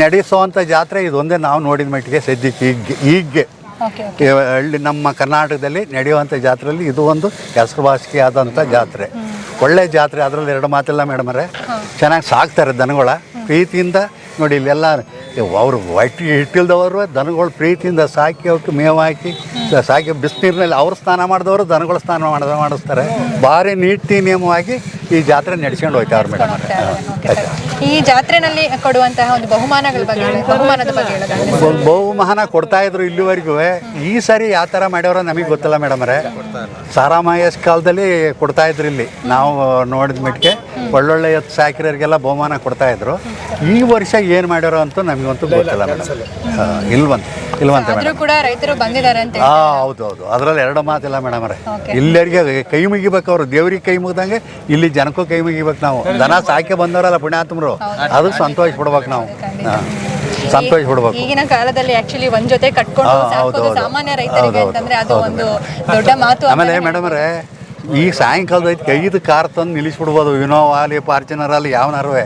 ನಡೆಸುವಂಥ ಜಾತ್ರೆ ಇದೊಂದೇ ನಾವು ನೋಡಿದ ಮಟ್ಟಿಗೆ ಸದ್ಯಕ್ಕೆ ಈಗ ಈಗ್ಗೆ. ಹಳ್ಳಿ ನಮ್ಮ ಕರ್ನಾಟಕದಲ್ಲಿ ನಡೆಯುವಂಥ ಜಾತ್ರೆಯಲ್ಲಿ ಇದು ಒಂದು ಹೆಸರುವಾಸಿಯಾದಂಥ ಜಾತ್ರೆ. ಒಳ್ಳೆ ಜಾತ್ರೆ ಅದರಲ್ಲಿ ಎರಡು ಮಾತಿಲ್ಲ ಮೇಡಮರೇ ಚೆನ್ನಾಗಿ ಸಾಕ್ತಾರೆ ದನಗಳ. ಪ್ರೀತಿಯಿಂದ ನೋಡಿ ಇಲ್ಲೆಲ್ಲ ಅವರು ಹೊಟ್ಟೆ ಇಟ್ಟಿಲ್ದವರು ದನಗಳು ಪ್ರೀತಿಯಿಂದ ಸಾಕಿ ಅವಕ್ಕೆ ಮೇವು ಹಾಕಿ ಸಾಕಿ ಬಿಸಿನೀರಿನಲ್ಲಿ ಅವ್ರು ಸ್ನಾನ ಮಾಡಿದವರು ದನಗಳು ಸ್ನಾನ ಮಾಡಿದ ಮಾಡಿಸ್ತಾರೆ. ಭಾರಿ ನೀತಿ ನಿಯಮವಾಗಿ ಈ ಜಾತ್ರೆ ನಡೆಸ್ಕೊಂಡು ಹೋಯ್ತಾರೆ ಮೇಡಮ್ ಈ ಜಾತ್ರೆನಲ್ಲಿ ಕೊಡುವಂತಹ ಒಂದು ಬಹುಮಾನಗಳ ಬಗ್ಗೆ ಬಹುಮಾನದ ಬಗ್ಗೆ ಬಹುಮಾನ ಕೊಡ್ತಾ ಇದ್ರು ಇಲ್ಲಿವರೆಗೂ. ಈ ಸಾರಿ ಯಾವ ಥರ ಮಾಡ್ಯಾರೋ ನಮಗೆ ಗೊತ್ತಿಲ್ಲ ಮೇಡಮರೇ ಸಾರಾ ಮಹೇಶ್ ಕಾಲದಲ್ಲಿ ಕೊಡ್ತಾ ಇದ್ರು ಇಲ್ಲಿ. ನಾವು ನೋಡಿದ ಮಟ್ಟಿಗೆ ಒಳ್ಳೊಳ್ಳೆ ಎತ್ತು ಸಾಕಿರೋರಿಗೆಲ್ಲ ಬಹುಮಾನ ಕೊಡ್ತಾ ಇದ್ರು. ಈ ವರ್ಷ ಏನು ಮಾಡ್ಯಾರೋ ಅಂತ ನಮಗಂತೂ ಗೊತ್ತಿಲ್ಲ ಮೇಡಮ್ ಇಲ್ವಂತ ಇಲ್ವಂತ ಮೇಡಮ್ ಕೂಡ ರೈತರು ಬಂದಿದ್ದಾರೆ ಅಂತ ಹಾ ಹೌದು ಹೌದು. ಅದ್ರಲ್ಲಿ ಎರಡು ಮಾತಿಲ್ಲ ಮೇಡಮ್ ಅವರೇ. ಇಲ್ಲರಿಗೆ ಕೈ ಮುಗಿಬೇಕು ಅವರು. ದೇವ್ರಿಗೆ ಕೈ ಮುಗ್ದಂಗೆ ಇಲ್ಲಿ ಜನಕ್ಕೂ ಕೈ ಮುಗಿಬೇಕು ನಾವು. ದನ ಸಾಕಿ ಬಂದವರಲ್ಲ ಪುಣ್ಯಾತ್ಮರು ಅದಕ್ಕೆ ಸಂತೋಷ ಪಡ್ಬೇಕು ನಾವು. ಸಂತೋಷ ಪಡ್ಬೇಕು. ಈಗಿನ ಕಾಲದಲ್ಲಿ ಆಕ್ಚುಲಿ ಒಂದ್ ಜೊತೆ ಕಟ್ಕೊಂಡು ಸಾಕೋದು. ಸಾಮಾನ್ಯ ರೈತರಿಗೆ. ಅಂತಂದ್ರೆ ಅದು ಒಂದು ದೊಡ್ಡ ಮಾತು ಆಮೇಲೆ ಮೇಡಮ್ ಅವರೇ ಈ ಸಾಯಂಕಾಲದ ಐದು ಐದು ಕಾರ್ ತಂದು ನಿಲ್ಲಿಸ್ಬಿಡ್ಬೋದು. ಇನೋವಾ ಅಲ್ಲಿ ಫಾರ್ಚುನರ್ ಅಲ್ಲಿ ಯಾವನಾರುವೆ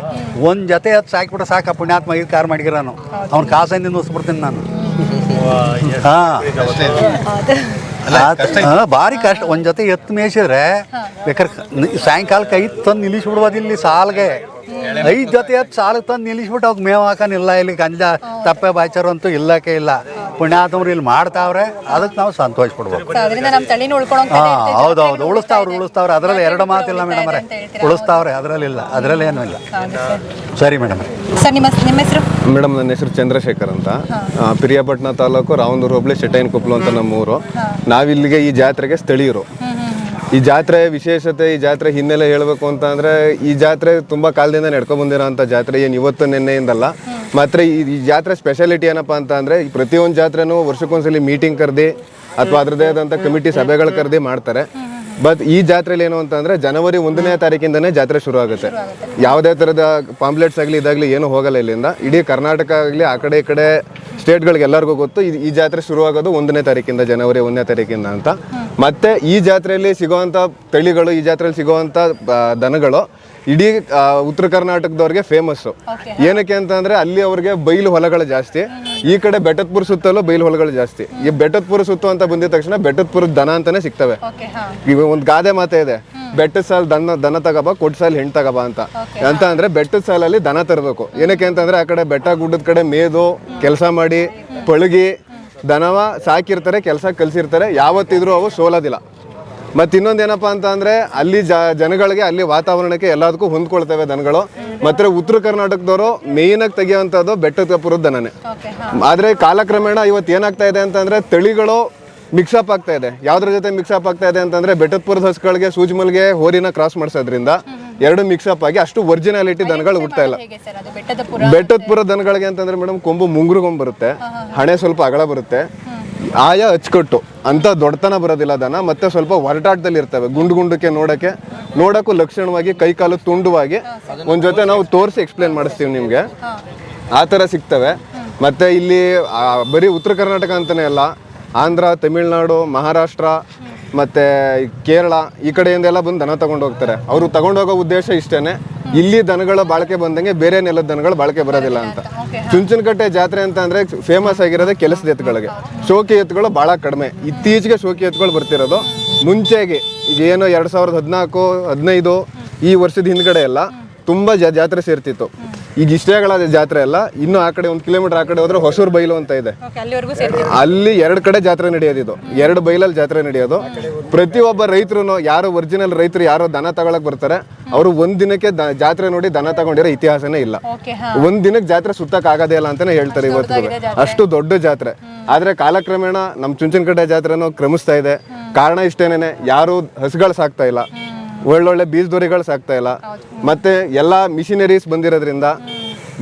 ಒಂದು ಜೊತೆ ಅದು ಸಾಕಿಬಿಟ್ರೆ ಸಾಕು ಪುಣ್ಯಾತ್ಮ ಐದು ಕಾರ್ ಮಾಡಿಗಿರಾನು ಅವ್ನ ಕಾಸೈಂದ ನುಸ್ಬಿಡ್ತೀನಿ ನಾನು. ಹಾಂ. ಭಾರಿ ಕಷ್ಟ. ಒಂದು ಜೊತೆ ಎತ್ತು ಮೇಯಿಸಿದ್ರೆ ಬೇಕಾದ್ರೆ ಸಾಯಂಕಾಲ ಸಾಯಂಕಾಲಕ್ಕೆ ಐದು ತಂದು ನಿಲ್ಲಿಸ್ಬಿಡ್ಬೋದು ಇಲ್ಲಿ ಸಾಲ್ಗೆ. ಐದು ಜೊತೆ ಎತ್ತು ಸಾಲಿಗೆ ತಂದು ನಿಲ್ಲಿಸ್ಬಿಟ್ಟು ಅವ್ಕೆ ಮೇವು ಹಾಕೋನಿಲ್ಲ ಇಲ್ಲಿ. ಗಂಜ ತಪ್ಪೆ ಬಾಯ್ಚಾರು ಅಂತೂ ಇಲ್ಲಕ್ಕೆ ಇಲ್ಲ. ಪುಣ್ಯಾತ್ಮರು ಇಲ್ಲಿ ಮಾಡ್ತಾವ್ರೆ ಅದಕ್ಕೆ ನಾವು ಸಂತೋಷ ಪಡ್ಬೋದು ಅದರಿಂದ ನಮ್ಮ ತಳಿನ ಉಳ್ಕೊಳಕ್ ಹಾ ಹೌದು ಹೌದು ಉಳಿಸ್ತಾವ್ರೆ ಉಳಿಸ್ತಾವ್ರೆ. ಅದರಲ್ಲಿ ಎರಡು ಮಾತಿಲ್ಲ ಮೇಡಮ್ ಅವರೇ. ಉಳಿಸ್ತಾವ್ರೆ ಅದರಲ್ಲಿ ಇಲ್ಲ ಅದರಲ್ಲಿ ಏನೂ ಇಲ್ಲ. ಸರಿ. ಮೇಡಮ್ ಸರ್ ನಿಮ್ಮ ನಿಮ್ಮ ಹೆಸರು? ಮೇಡಮ್ ನನ್ನ ಹೆಸರು ಚಂದ್ರಶೇಖರ್ ಅಂತ. ಆ, ಪಿರಿಯಾಪಟ್ಟಣ ತಾಲೂಕು ರಾವಂದೂರು ಹೋಬಳಿ ಶೆಟ್ಟೈನ್ ಕೊಪ್ಪಲು ಅಂತ ನಮ್ಮ ಊರು ನಾವಿಲ್ಲಿಗೆ ಈ ಜಾತ್ರೆಗೆ ಸ್ಥಳೀಯರು. ಈ ಜಾತ್ರೆ ವಿಶೇಷತೆ, ಈ ಜಾತ್ರೆ ಹಿನ್ನೆಲೆ ಹೇಳಬೇಕು ಅಂತ ಅಂದ್ರೆ ಈ ಜಾತ್ರೆ ತುಂಬಾ ಕಾಲದಿಂದ ನಡ್ಕೊ ಬಂದಿರೋ ಅಂತ ಜಾತ್ರೆ ಏನು ಇವತ್ತು ನಿನ್ನೆಯಿಂದಲ್ಲ. ಮಾತ್ರ ಈ ಜಾತ್ರೆ ಸ್ಪೆಷಾಲಿಟಿ ಏನಪ್ಪ ಅಂತ ಅಂದ್ರೆ ಈ ಪ್ರತಿಯೊಂದು ಜಾತ್ರೆನೂ ವರ್ಷಕ್ಕೊಂದ್ಸಲಿ ಮೀಟಿಂಗ್ ಕರೆದಿ ಅಥವಾ ಅದರದೇ ಆದಂಥ ಕಮಿಟಿ ಸಭೆಗಳು ಕರೆದಿ ಮಾಡ್ತಾರೆ. ಬಟ್ ಈ ಜಾತ್ರೆಲಿ ಏನು ಅಂತಂದ್ರೆ ಜನವರಿ ಒಂದನೇ ತಾರೀಕಿಂದನೇ ಜಾತ್ರೆ ಶುರು ಆಗುತ್ತೆ. ಯಾವುದೇ ಥರದ ಪಾಂಪ್ಲೆಟ್ಸ್ ಆಗಲಿ ಇದಾಗಲಿ ಏನು ಹೋಗಲ್ಲ ಇಲ್ಲಿಂದ. ಇಡೀ ಕರ್ನಾಟಕ ಆಗಲಿ ಆ ಕಡೆ ಈ ಕಡೆ ಸ್ಟೇಟ್ಗಳಿಗೆ ಎಲ್ಲರಿಗೂ ಗೊತ್ತು. ಇದು ಈ ಜಾತ್ರೆ ಶುರುವಾಗೋದು ಒಂದನೇ ತಾರೀಕಿಂದ ಜನವರಿ ಒಂದನೇ ತಾರೀಕಿಂದ ಅಂತ. ಮತ್ತೆ ಈ ಜಾತ್ರೆಯಲ್ಲಿ ಸಿಗುವಂಥ ತಳಿಗಳು ಈ ಜಾತ್ರೆಯಲ್ಲಿ ಸಿಗುವಂತ ದನಗಳು ಇಡೀ ಉತ್ತರ ಕರ್ನಾಟಕದವ್ರಿಗೆ ಫೇಮಸ್ಸು ಏನಕ್ಕೆ ಅಂತಂದ್ರೆ ಅಲ್ಲಿ ಅವ್ರಿಗೆ ಬೈಲು ಹೊಲಗಳು ಜಾಸ್ತಿ. ಈ ಕಡೆ ಬೆಟ್ಟದಪುರ ಸುತ್ತಲೂ ಬೈಲು ಹೊಲಗಳು ಜಾಸ್ತಿ. ಈ ಬೆಟ್ಟದಪುರ ಸುತ್ತು ಅಂತ ಬಂದಿದ ತಕ್ಷಣ ಬೆಟ್ಟದಪುರ ದನ ಅಂತಾನೆ ಸಿಗ್ತವೆ. ಈಗ ಒಂದು ಗಾದೆ ಮಾತೆ ಇದೆ. ಬೆಟ್ಟದ ಸಾಲ್ ದನ ದನ ತಗಬ ಕೊಟ್ಟ ಸಾಲ್ ಹೆಣ್ಣು ತಗಬ ಅಂತ. ಅಂತ ಅಂದ್ರೆ ಬೆಟ್ಟದ ಸಾಲಲ್ಲಿ ದನ ತರಬೇಕು. ಏನಕ್ಕೆ ಅಂತಂದ್ರೆ ಆ ಕಡೆ ಬೆಟ್ಟ ಗುಡ್ಡದ ಕಡೆ ಮೇದು ಕೆಲಸ ಮಾಡಿ ಪಳಗಿ ದನವ ಸಾಕಿರ್ತಾರೆ ಕೆಲಸ ಕಲಿಸಿರ್ತಾರೆ. ಯಾವತ್ತಿದ್ರೂ ಅವು ಸೋಲೋದಿಲ್ಲ. ಮತ್ತೆ ಇನ್ನೊಂದು ಏನಪ್ಪ ಅಂತ ಅಂದ್ರೆ ಅಲ್ಲಿ ಜ ಜನಗಳಿಗೆ ಅಲ್ಲಿ ವಾತಾವರಣಕ್ಕೆ ಎಲ್ಲದಕ್ಕೂ ಹೊಂದ್ಕೊಳ್ತವೆ ದನಗಳು. ಮತ್ತೆ ಉತ್ತರ ಕರ್ನಾಟಕದವರು ಮೇಯ್ನಾಗಿ ಆಗಿ ಬೆಟ್ಟದ ಬೆಟ್ಟದಪುರದ ದನನೇ. ಆದರೆ ಕಾಲಕ್ರಮೇಣ ಇವತ್ತು ಏನಾಗ್ತಾ ಇದೆ ಅಂತಂದ್ರೆ ತಳಿಗಳು ಮಿಕ್ಸಪ್ ಆಗ್ತಾ ಇದೆ. ಯಾವ್ದ್ರ ಜೊತೆ ಮಿಕ್ಸಪ್ ಆಗ್ತಾ ಇದೆ ಅಂತಂದ್ರೆ ಬೆಟ್ಟದಪುರದ ಹಸುಗಳಿಗೆ ಸೂಜ್ಮಲ್ಗೆ ಹೋರಿನ ಕ್ರಾಸ್ ಮಾಡಿಸೋದ್ರಿಂದ ಎರಡು ಮಿಕ್ಸಪ್ ಆಗಿ ಅಷ್ಟು ಒರಿಜಿನಾಲಿಟಿ ದನಗಳು ಹುಡ್ತಾ ಇಲ್ಲ. ಬೆಟ್ಟದಪುರ? ದನಗಳಿಗೆ ಅಂತಂದ್ರೆ ಮೇಡಮ್ ಕೊಂಬು ಮುಂಗುರು ಕೊಂಬು ಬರುತ್ತೆ. ಹಣೆ ಸ್ವಲ್ಪ ಅಗಳ ಬರುತ್ತೆ. ಆಯಾ ಅಚ್ಚುಕಟ್ಟು. ಅಂತ ದೊಡ್ಡತನ ಬರೋದಿಲ್ಲ ದನ, ಮತ್ತೆ ಸ್ವಲ್ಪ ಹೊರಟಾಟದಲ್ಲಿ ಇರ್ತವೆ. ಗುಂಡು ಗುಂಡಕ್ಕೆ ನೋಡಕ್ಕೆ, ನೋಡಕ್ಕೂ ಲಕ್ಷಣವಾಗಿ ಕೈ ಕಾಲು ತುಂಡುವಾಗಿ. ಒಂದ್ ಜೊತೆ ನಾವು ತೋರಿಸಿ ಎಕ್ಸ್ಪ್ಲೇನ್ ಮಾಡಿಸ್ತೀವಿ ನಿಮ್ಗೆ. ಆ ಥರ ಸಿಗ್ತವೆ. ಮತ್ತೆ ಇಲ್ಲಿ ಬರೀ ಉತ್ತರ ಕರ್ನಾಟಕ ಅಂತಾನೆ ಅಲ್ಲ. ಆಂಧ್ರ, ತಮಿಳ್ನಾಡು, ಮಹಾರಾಷ್ಟ್ರ ಮತ್ತೆ ಕೇರಳ ಈ ಕಡೆಯಿಂದೆಲ್ಲ ಬಂದು ದನ ತಗೊಂಡು ಹೋಗ್ತಾರೆ. ಅವರು ತಗೊಂಡೋಗೋ ಉದ್ದೇಶ ಇಷ್ಟೇನೆ. ಇಲ್ಲಿ ದನಗಳ ಬಾಳಿಕೆ ಬಂದಂಗೆ ಬೇರೆ ನೆಲದ ದನಗಳು ಬಾಳಿಕೆ ಬರೋದಿಲ್ಲ ಅಂತ. ಚುಂಚನಕಟ್ಟೆ ಜಾತ್ರೆ ಅಂತ ಅಂದ್ರೆ ಫೇಮಸ್ ಆಗಿರೋದೇ ಕೆಲಸದ ಎತ್ತುಗಳಿಗೆ. ಶೋಕಿ ಎತ್ತುಗಳು ಬಹಳ ಕಡಿಮೆ. ಇತ್ತೀಚೆಗೆ ಶೋಕಿ ಎತ್ತುಗಳು ಬರ್ತಿರೋದು. ಮುಂಚೆಗೆ ಈಗ ಏನು ಎರಡ್ ಸಾವಿರದ ಹದಿನಾಲ್ಕು ಹದಿನೈದು ಈ ವರ್ಷದ ಹಿಂದ್ಗಡೆ ಎಲ್ಲ ತುಂಬಾ ಜಾ- ಜಾತ್ರೆ ಸೇರ್ತಿತ್ತು. ಈಗ ಇಷ್ಟೇಗಳ ಜಾತ್ರೆ ಅಲ್ಲ ಇನ್ನು ಆ ಕಡೆ ಒಂದು ಕಿಲೋಮೀಟರ್ ಆ ಕಡೆ ಹೋದ್ರೆ ಹೊಸೂರು ಬೈಲು ಅಂತ ಇದೆ. ಅಲ್ಲಿ ಎರಡು ಕಡೆ ಜಾತ್ರೆ ನಡೆಯೋದಿದು ಎರಡು ಬೈಲಲ್ಲಿ ಜಾತ್ರೆ ನಡೆಯೋದು. ಪ್ರತಿಯೊಬ್ಬ ರೈತರು ಯಾರು ಒರಿಜಿನಲ್ ರೈತರು ಯಾರು ದನ ತಗೊಳಕ್ ಬರ್ತಾರೆ ಅವರು ಒಂದ್ ದಿನಕ್ಕೆ ಜಾತ್ರೆ ನೋಡಿ ದನ ತಗೊಂಡಿರೋ ಇತಿಹಾಸನೇ ಇಲ್ಲ. ಒಂದ್ ದಿನಕ್ಕೆ ಜಾತ್ರೆ ಸುತ್ತಕ್ ಆಗದೇ ಇಲ್ಲ ಅಂತಾನೆ ಹೇಳ್ತಾರೆ ಇವತ್ತು ಅಷ್ಟು ದೊಡ್ಡ ಜಾತ್ರೆ. ಆದ್ರೆ ಕಾಲಕ್ರಮೇಣ ನಮ್ ಚುಂಚನಕಟ್ಟೆ ಜಾತ್ರೆನೂ ಕ್ರಮಿಸ್ತಾ ಇದೆ. ಕಾರಣ ಇಷ್ಟೇನೇನೆ ಯಾರು ಹಸುಗಳು ಸಾಕ್ತಾ ಇಲ್ಲ. ಒಳ್ಳೊಳ್ಳೆ ಬೀಜದೋರಿಗಳು ಸಾಕ್ತಾ ಇಲ್ಲ. ಮತ್ತೆ ಎಲ್ಲ ಮಿಷಿನರೀಸ್ ಬಂದಿರೋದ್ರಿಂದ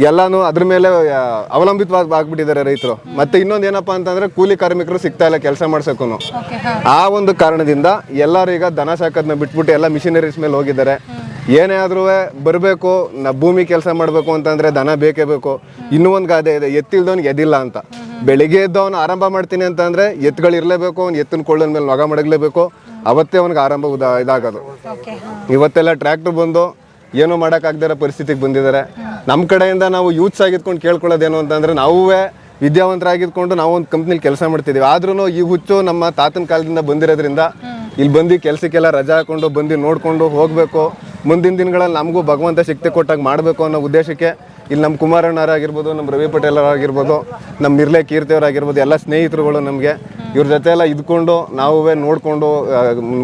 ಎಲ್ಲಾನು ಅದ್ರ ಮೇಲೆ ಅವಲಂಬಿತವಾಗ್ಬಿಟ್ಟಿದ್ದಾರೆ ಅವಲಂಬಿತವಾಗಿ ಆಗ್ಬಿಟ್ಟಿದ್ದಾರೆ ರೈತರು. ಮತ್ತೆ ಇನ್ನೊಂದು ಏನಪ್ಪ ಅಂತಂದ್ರೆ ಕೂಲಿ ಕಾರ್ಮಿಕರು ಸಿಗ್ತಾ ಇಲ್ಲ ಕೆಲಸ ಮಾಡ್ಸಕ್ಕೂ ಆ ಒಂದು ಕಾರಣದಿಂದ ಎಲ್ಲರೂ ಈಗ ದನ ಸಾಕೋದನ್ನ ಬಿಟ್ಬಿಟ್ಟು ಎಲ್ಲ ಮಿಷಿನರೀಸ್ ಮೇಲೆ ಹೋಗಿದ್ದಾರೆ. ಏನೇ ಆದ್ರೂ ಬರಬೇಕು ನಾ ಭೂಮಿ ಕೆಲಸ ಮಾಡಬೇಕು ಅಂತಂದ್ರೆ ದನ ಬೇಕೇ ಬೇಕು. ಇನ್ನೂ ಒಂದು ಗಾದೆ ಇದೆ ಎತ್ತಿಲ್ದವನ್ ಎದಿಲ್ಲ ಅಂತ. ಬೆಳಿಗ್ಗೆ ಎದ್ದವನು ಆರಂಭ ಮಾಡ್ತೀನಿ ಅಂತಂದ್ರೆ ಎತ್ತುಗಳು ಇರಲೇಬೇಕು ಅವ್ನು ಎತ್ತಿನ ಕೊಳ್ಳದ ಮೇಲೆ ನೊಗ ಮಡಗಲೇಬೇಕು. ಅವತ್ತೇ ಅವ್ನಿಗೆ ಆರಂಭ ಉದಾ ಇದಾಗೋದು. ಇವತ್ತೆಲ್ಲ ಟ್ರ್ಯಾಕ್ಟರ್ ಬಂದು ಏನೂ ಮಾಡೋಕ್ಕಾಗದಿರೋ ಪರಿಸ್ಥಿತಿಗೆ ಬಂದಿದ್ದಾರೆ. ನಮ್ಮ ಕಡೆಯಿಂದ ನಾವು ಯೂತ್ಸ್ ಆಗಿದ್ಕೊಂಡು ಕೇಳ್ಕೊಳ್ಳೋದೇನು ಅಂತಂದ್ರೆ ನಾವೇ ವಿದ್ಯಾವಂತರಾಗಿದ್ಕೊಂಡು ನಾವು ಒಂದು ಕಂಪ್ನಿಲಿ ಕೆಲಸ ಮಾಡ್ತಿದ್ದೀವಿ. ಆದ್ರೂ ಈ ಹುಚ್ಚು ನಮ್ಮ ತಾತನ ಕಾಲದಿಂದ ಬಂದಿರೋದ್ರಿಂದ ಇಲ್ಲಿ ಬಂದು ಕೆಲಸಕ್ಕೆಲ್ಲ ರಜಾ ಹಾಕೊಂಡು ಬಂದು ನೋಡಿಕೊಂಡು ಹೋಗಬೇಕು. ಮುಂದಿನ ದಿನಗಳಲ್ಲಿ ನಮಗೂ ಭಗವಂತ ಶಕ್ತಿ ಕೊಟ್ಟಾಗ ಮಾಡಬೇಕು ಅನ್ನೋ ಉದ್ದೇಶಕ್ಕೆ ಇಲ್ಲಿ ನಮ್ಮ ಕುಮಾರಣ್ಣರಾಗಿರ್ಬೋದು ನಮ್ಮ ರವಿ ಪಟೇಲ್ ಆಗಿರ್ಬೋದು ನಮ್ಮ ಮಿರ್ಲೆ ಕೀರ್ತಿ ಆಗಿರ್ಬೋದು ಎಲ್ಲ ಸ್ನೇಹಿತರುಗಳು ನಮಗೆ. ಇವ್ರ ಜೊತೆ ಎಲ್ಲ ಇದ್ಕೊಂಡು ನಾವೇ ನೋಡಿಕೊಂಡು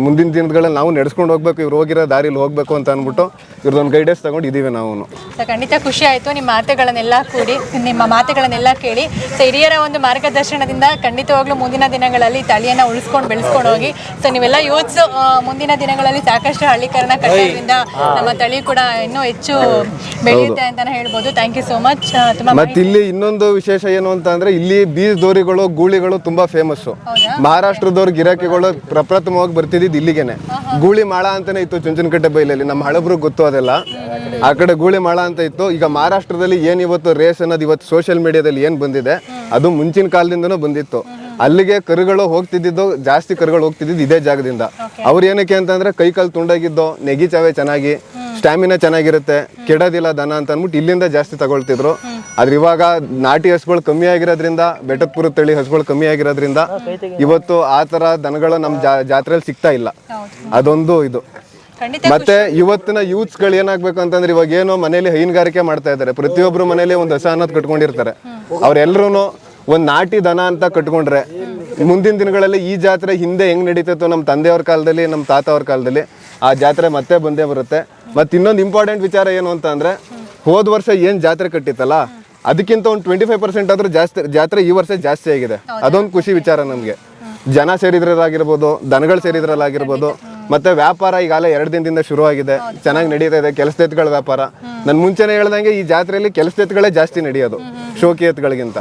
ಮುಂದಿನ ದಿನಗಳಲ್ಲಿ ನಾವು ನಡೆಸ್ಕೊಂಡು ಹೋಗ್ಬೇಕು ಇವ್ರು ಹೋಗಿರೋ ದಾರಿಲಿ ಹೋಗ್ಬೇಕು ಅಂತ ಅಂದ್ಬಿಟ್ಟು ಇವ್ರದ್ದೊಂದು ಗೈಡೆನ್ಸ್ ತಗೊಂಡು ಇದೀವಿ ನಾವು ಸೊ ಖಂಡಿತ ಖುಷಿ ಆಯಿತು. ನಿಮ್ಮ ಮಾತುಗಳನ್ನೆಲ್ಲ ಕೂಡಿ ನಿಮ್ಮ ಮಾತುಗಳನ್ನೆಲ್ಲ ಕೇಳಿ ಸೊ ಹಿರಿಯರ ಒಂದು ಮಾರ್ಗದರ್ಶನದಿಂದ ಖಂಡಿತವಾಗ್ಲೂ ಮುಂದಿನ ದಿನಗಳಲ್ಲಿ ತಳಿಯನ್ನು ಉಳಿಸ್ಕೊಂಡು ಬೆಳೆಸ್ಕೊಂಡು ಹೋಗಿ ಸೊ ನೀವೆಲ್ಲ ಯೂತ್ಸ್ ಮುಂದಿನ ದಿನಗಳಲ್ಲಿ ಸಾಕಷ್ಟು ಹಳ್ಳಿಕರಣ ಕಟ್ಟೋದ್ರಿಂದ ನಮ್ಮ ತಳಿ ಕೂಡ ಇನ್ನೂ ಹೆಚ್ಚು ಬೆಳೆಯುತ್ತೆ ಅಂತಲೇ ಹೇಳ್ಬೋದು. ಥ್ಯಾಂಕ್ ಯು ಸೋ ಮಚ್ ತುಂಬ ಮತ್ತೆ ಇಲ್ಲಿ ಇನ್ನೊಂದು ವಿಶೇಷ ಏನು ಅಂತ ಅಂದ್ರೆ ಇಲ್ಲಿ ಬೀಜ ದೋರಿಗಳು ಗೂಳಿಗಳು ತುಂಬಾ ಫೇಮಸ್ ಮಹಾರಾಷ್ಟ್ರದವ್ರ ಗಿರಾಕಿಗಳು ಪ್ರಪ್ರಥಮವಾಗಿ ಬರ್ತಿದ್ದು ಇಲ್ಲಿಗೆನೆ. ಗೂಳಿ ಮಾಳ ಅಂತಾನೆ ಇತ್ತು ಚುಂಚನಕಟ್ಟೆ ಬೈಲಲ್ಲಿ. ನಮ್ಮ ಹಳಬ್ರು ಗೊತ್ತು ಅದೆಲ್ಲ. ಆ ಕಡೆ ಗೂಳಿ ಮಾಳ ಅಂತ ಇತ್ತು. ಈಗ ಮಹಾರಾಷ್ಟ್ರದಲ್ಲಿ ಏನ್ ಇವತ್ತು ರೇಸ್ ಅನ್ನೋದು ಇವತ್ತು ಸೋಷಿಯಲ್ ಮೀಡಿಯಾದಲ್ಲಿ ಏನ್ ಬಂದಿದೆ ಅದು ಮುಂಚಿನ ಕಾಲದಿಂದನೂ ಬಂದಿತ್ತು. ಅಲ್ಲಿಗೆ ಕರುಗಳು ಹೋಗ್ತಿದ್ದು ಜಾಸ್ತಿ ಕರುಗಳು ಹೋಗ್ತಿದ್ದು ಇದೇ ಜಾಗದಿಂದ. ಅವ್ರು ಏನಕ್ಕೆ ಅಂತಂದ್ರೆ ಕೈ ಕಾಲು ತುಂಡಾಗಿದ್ದು ನೆಗಿ ಚಾವೆ ಚೆನ್ನಾಗಿ ಸ್ಟ್ಯಾಮಿನಾ ಚೆನ್ನಾಗಿರುತ್ತೆ ಕೆಡೋದಿಲ್ಲ ದನ ಅಂತ ಅಂದ್ಬಿಟ್ಟು ಇಲ್ಲಿಂದ ಜಾಸ್ತಿ ತಗೊಳ್ತಿದ್ರು. ಆದ್ರೆ ಇವಾಗ ನಾಟಿ ಹಸುಗಳು ಕಮ್ಮಿ ಆಗಿರೋದ್ರಿಂದ ಬೆಟ್ಟದಪುರ ತಳಿ ಹಸುಗಳು ಕಮ್ಮಿ ಆಗಿರೋದ್ರಿಂದ ಇವತ್ತು ಆ ತರ ದನಗಳು ನಮ್ಮ ಜಾತ್ರೆಯಲ್ಲಿ ಸಿಗ್ತಾ ಇಲ್ಲ. ಅದೊಂದು ಇದು. ಮತ್ತೆ ಇವತ್ತಿನ ಯೂತ್ಸ್ಗಳು ಏನಾಗ್ಬೇಕು ಅಂತಂದ್ರೆ ಇವಾಗ ಏನೋ ಮನೇಲಿ ಹೈನುಗಾರಿಕೆ ಮಾಡ್ತಾ ಇದ್ದಾರೆ. ಪ್ರತಿಯೊಬ್ರು ಮನೇಲಿ ಒಂದು ಹಸ ಅನ್ನೋದು ಕಟ್ಕೊಂಡಿರ್ತಾರೆ. ಅವ್ರೆಲ್ರೂ ಒಂದ್ ನಾಟಿ ದನ ಅಂತ ಕಟ್ಕೊಂಡ್ರೆ ಮುಂದಿನ ದಿನಗಳಲ್ಲಿ ಈ ಜಾತ್ರೆ ಹಿಂದೆ ಹೆಂಗ್ ನಡೀತಿತ್ತು ನಮ್ಮ ತಂದೆಯವ್ರ ಕಾಲದಲ್ಲಿ ನಮ್ಮ ತಾತ ಅವ್ರ ಕಾಲದಲ್ಲಿ ಆ ಜಾತ್ರೆ ಮತ್ತೆ ಬಂದೇ ಬರುತ್ತೆ. ಮತ್ತೆ ಇನ್ನೊಂದು ಇಂಪಾರ್ಟೆಂಟ್ ವಿಚಾರ ಏನು ಅಂತ ಅಂದ್ರೆ ಹೋದ ವರ್ಷ ಏನ್ ಜಾತ್ರೆ ಕಟ್ಟಿತ್ತಲ್ಲ ಅದಕ್ಕಿಂತ ಒಂದು ಟ್ವೆಂಟಿ ಫೈವ್ ಪರ್ಸೆಂಟ್ ಆದ್ರೂ ಜಾಸ್ತಿ ಜಾತ್ರೆ ಈ ವರ್ಷ ಜಾಸ್ತಿ ಆಗಿದೆ. ಅದೊಂದು ಖುಷಿ ವಿಚಾರ ನಮ್ಗೆ. ಜನ ಸೇರಿದ್ರಲ್ಲಾಗಿರ್ಬೋದು ದನಗಳು ಸೇರಿದ್ರಲ್ಲಾಗಿರ್ಬೋದು ಮತ್ತೆ ವ್ಯಾಪಾರ ಈಗಾಗಲೇ ಎರಡು ದಿನದಿಂದ ಶುರು ಆಗಿದೆ ಚೆನ್ನಾಗಿ ನಡೀತಾ ಇದೆ ಕೆಲಸ ಎತ್ತುಗಳ ವ್ಯಾಪಾರ. ನಾನು ಮುಂಚೆನೆ ಹೇಳ್ದಂಗೆ ಈ ಜಾತ್ರೆಯಲ್ಲಿ ಕೆಲಸ ಎತ್ಗಳೇ ಜಾಸ್ತಿ ನಡೆಯೋದು ಶೋಕಿ ಎತ್ಗಳಿಗಿಂತ.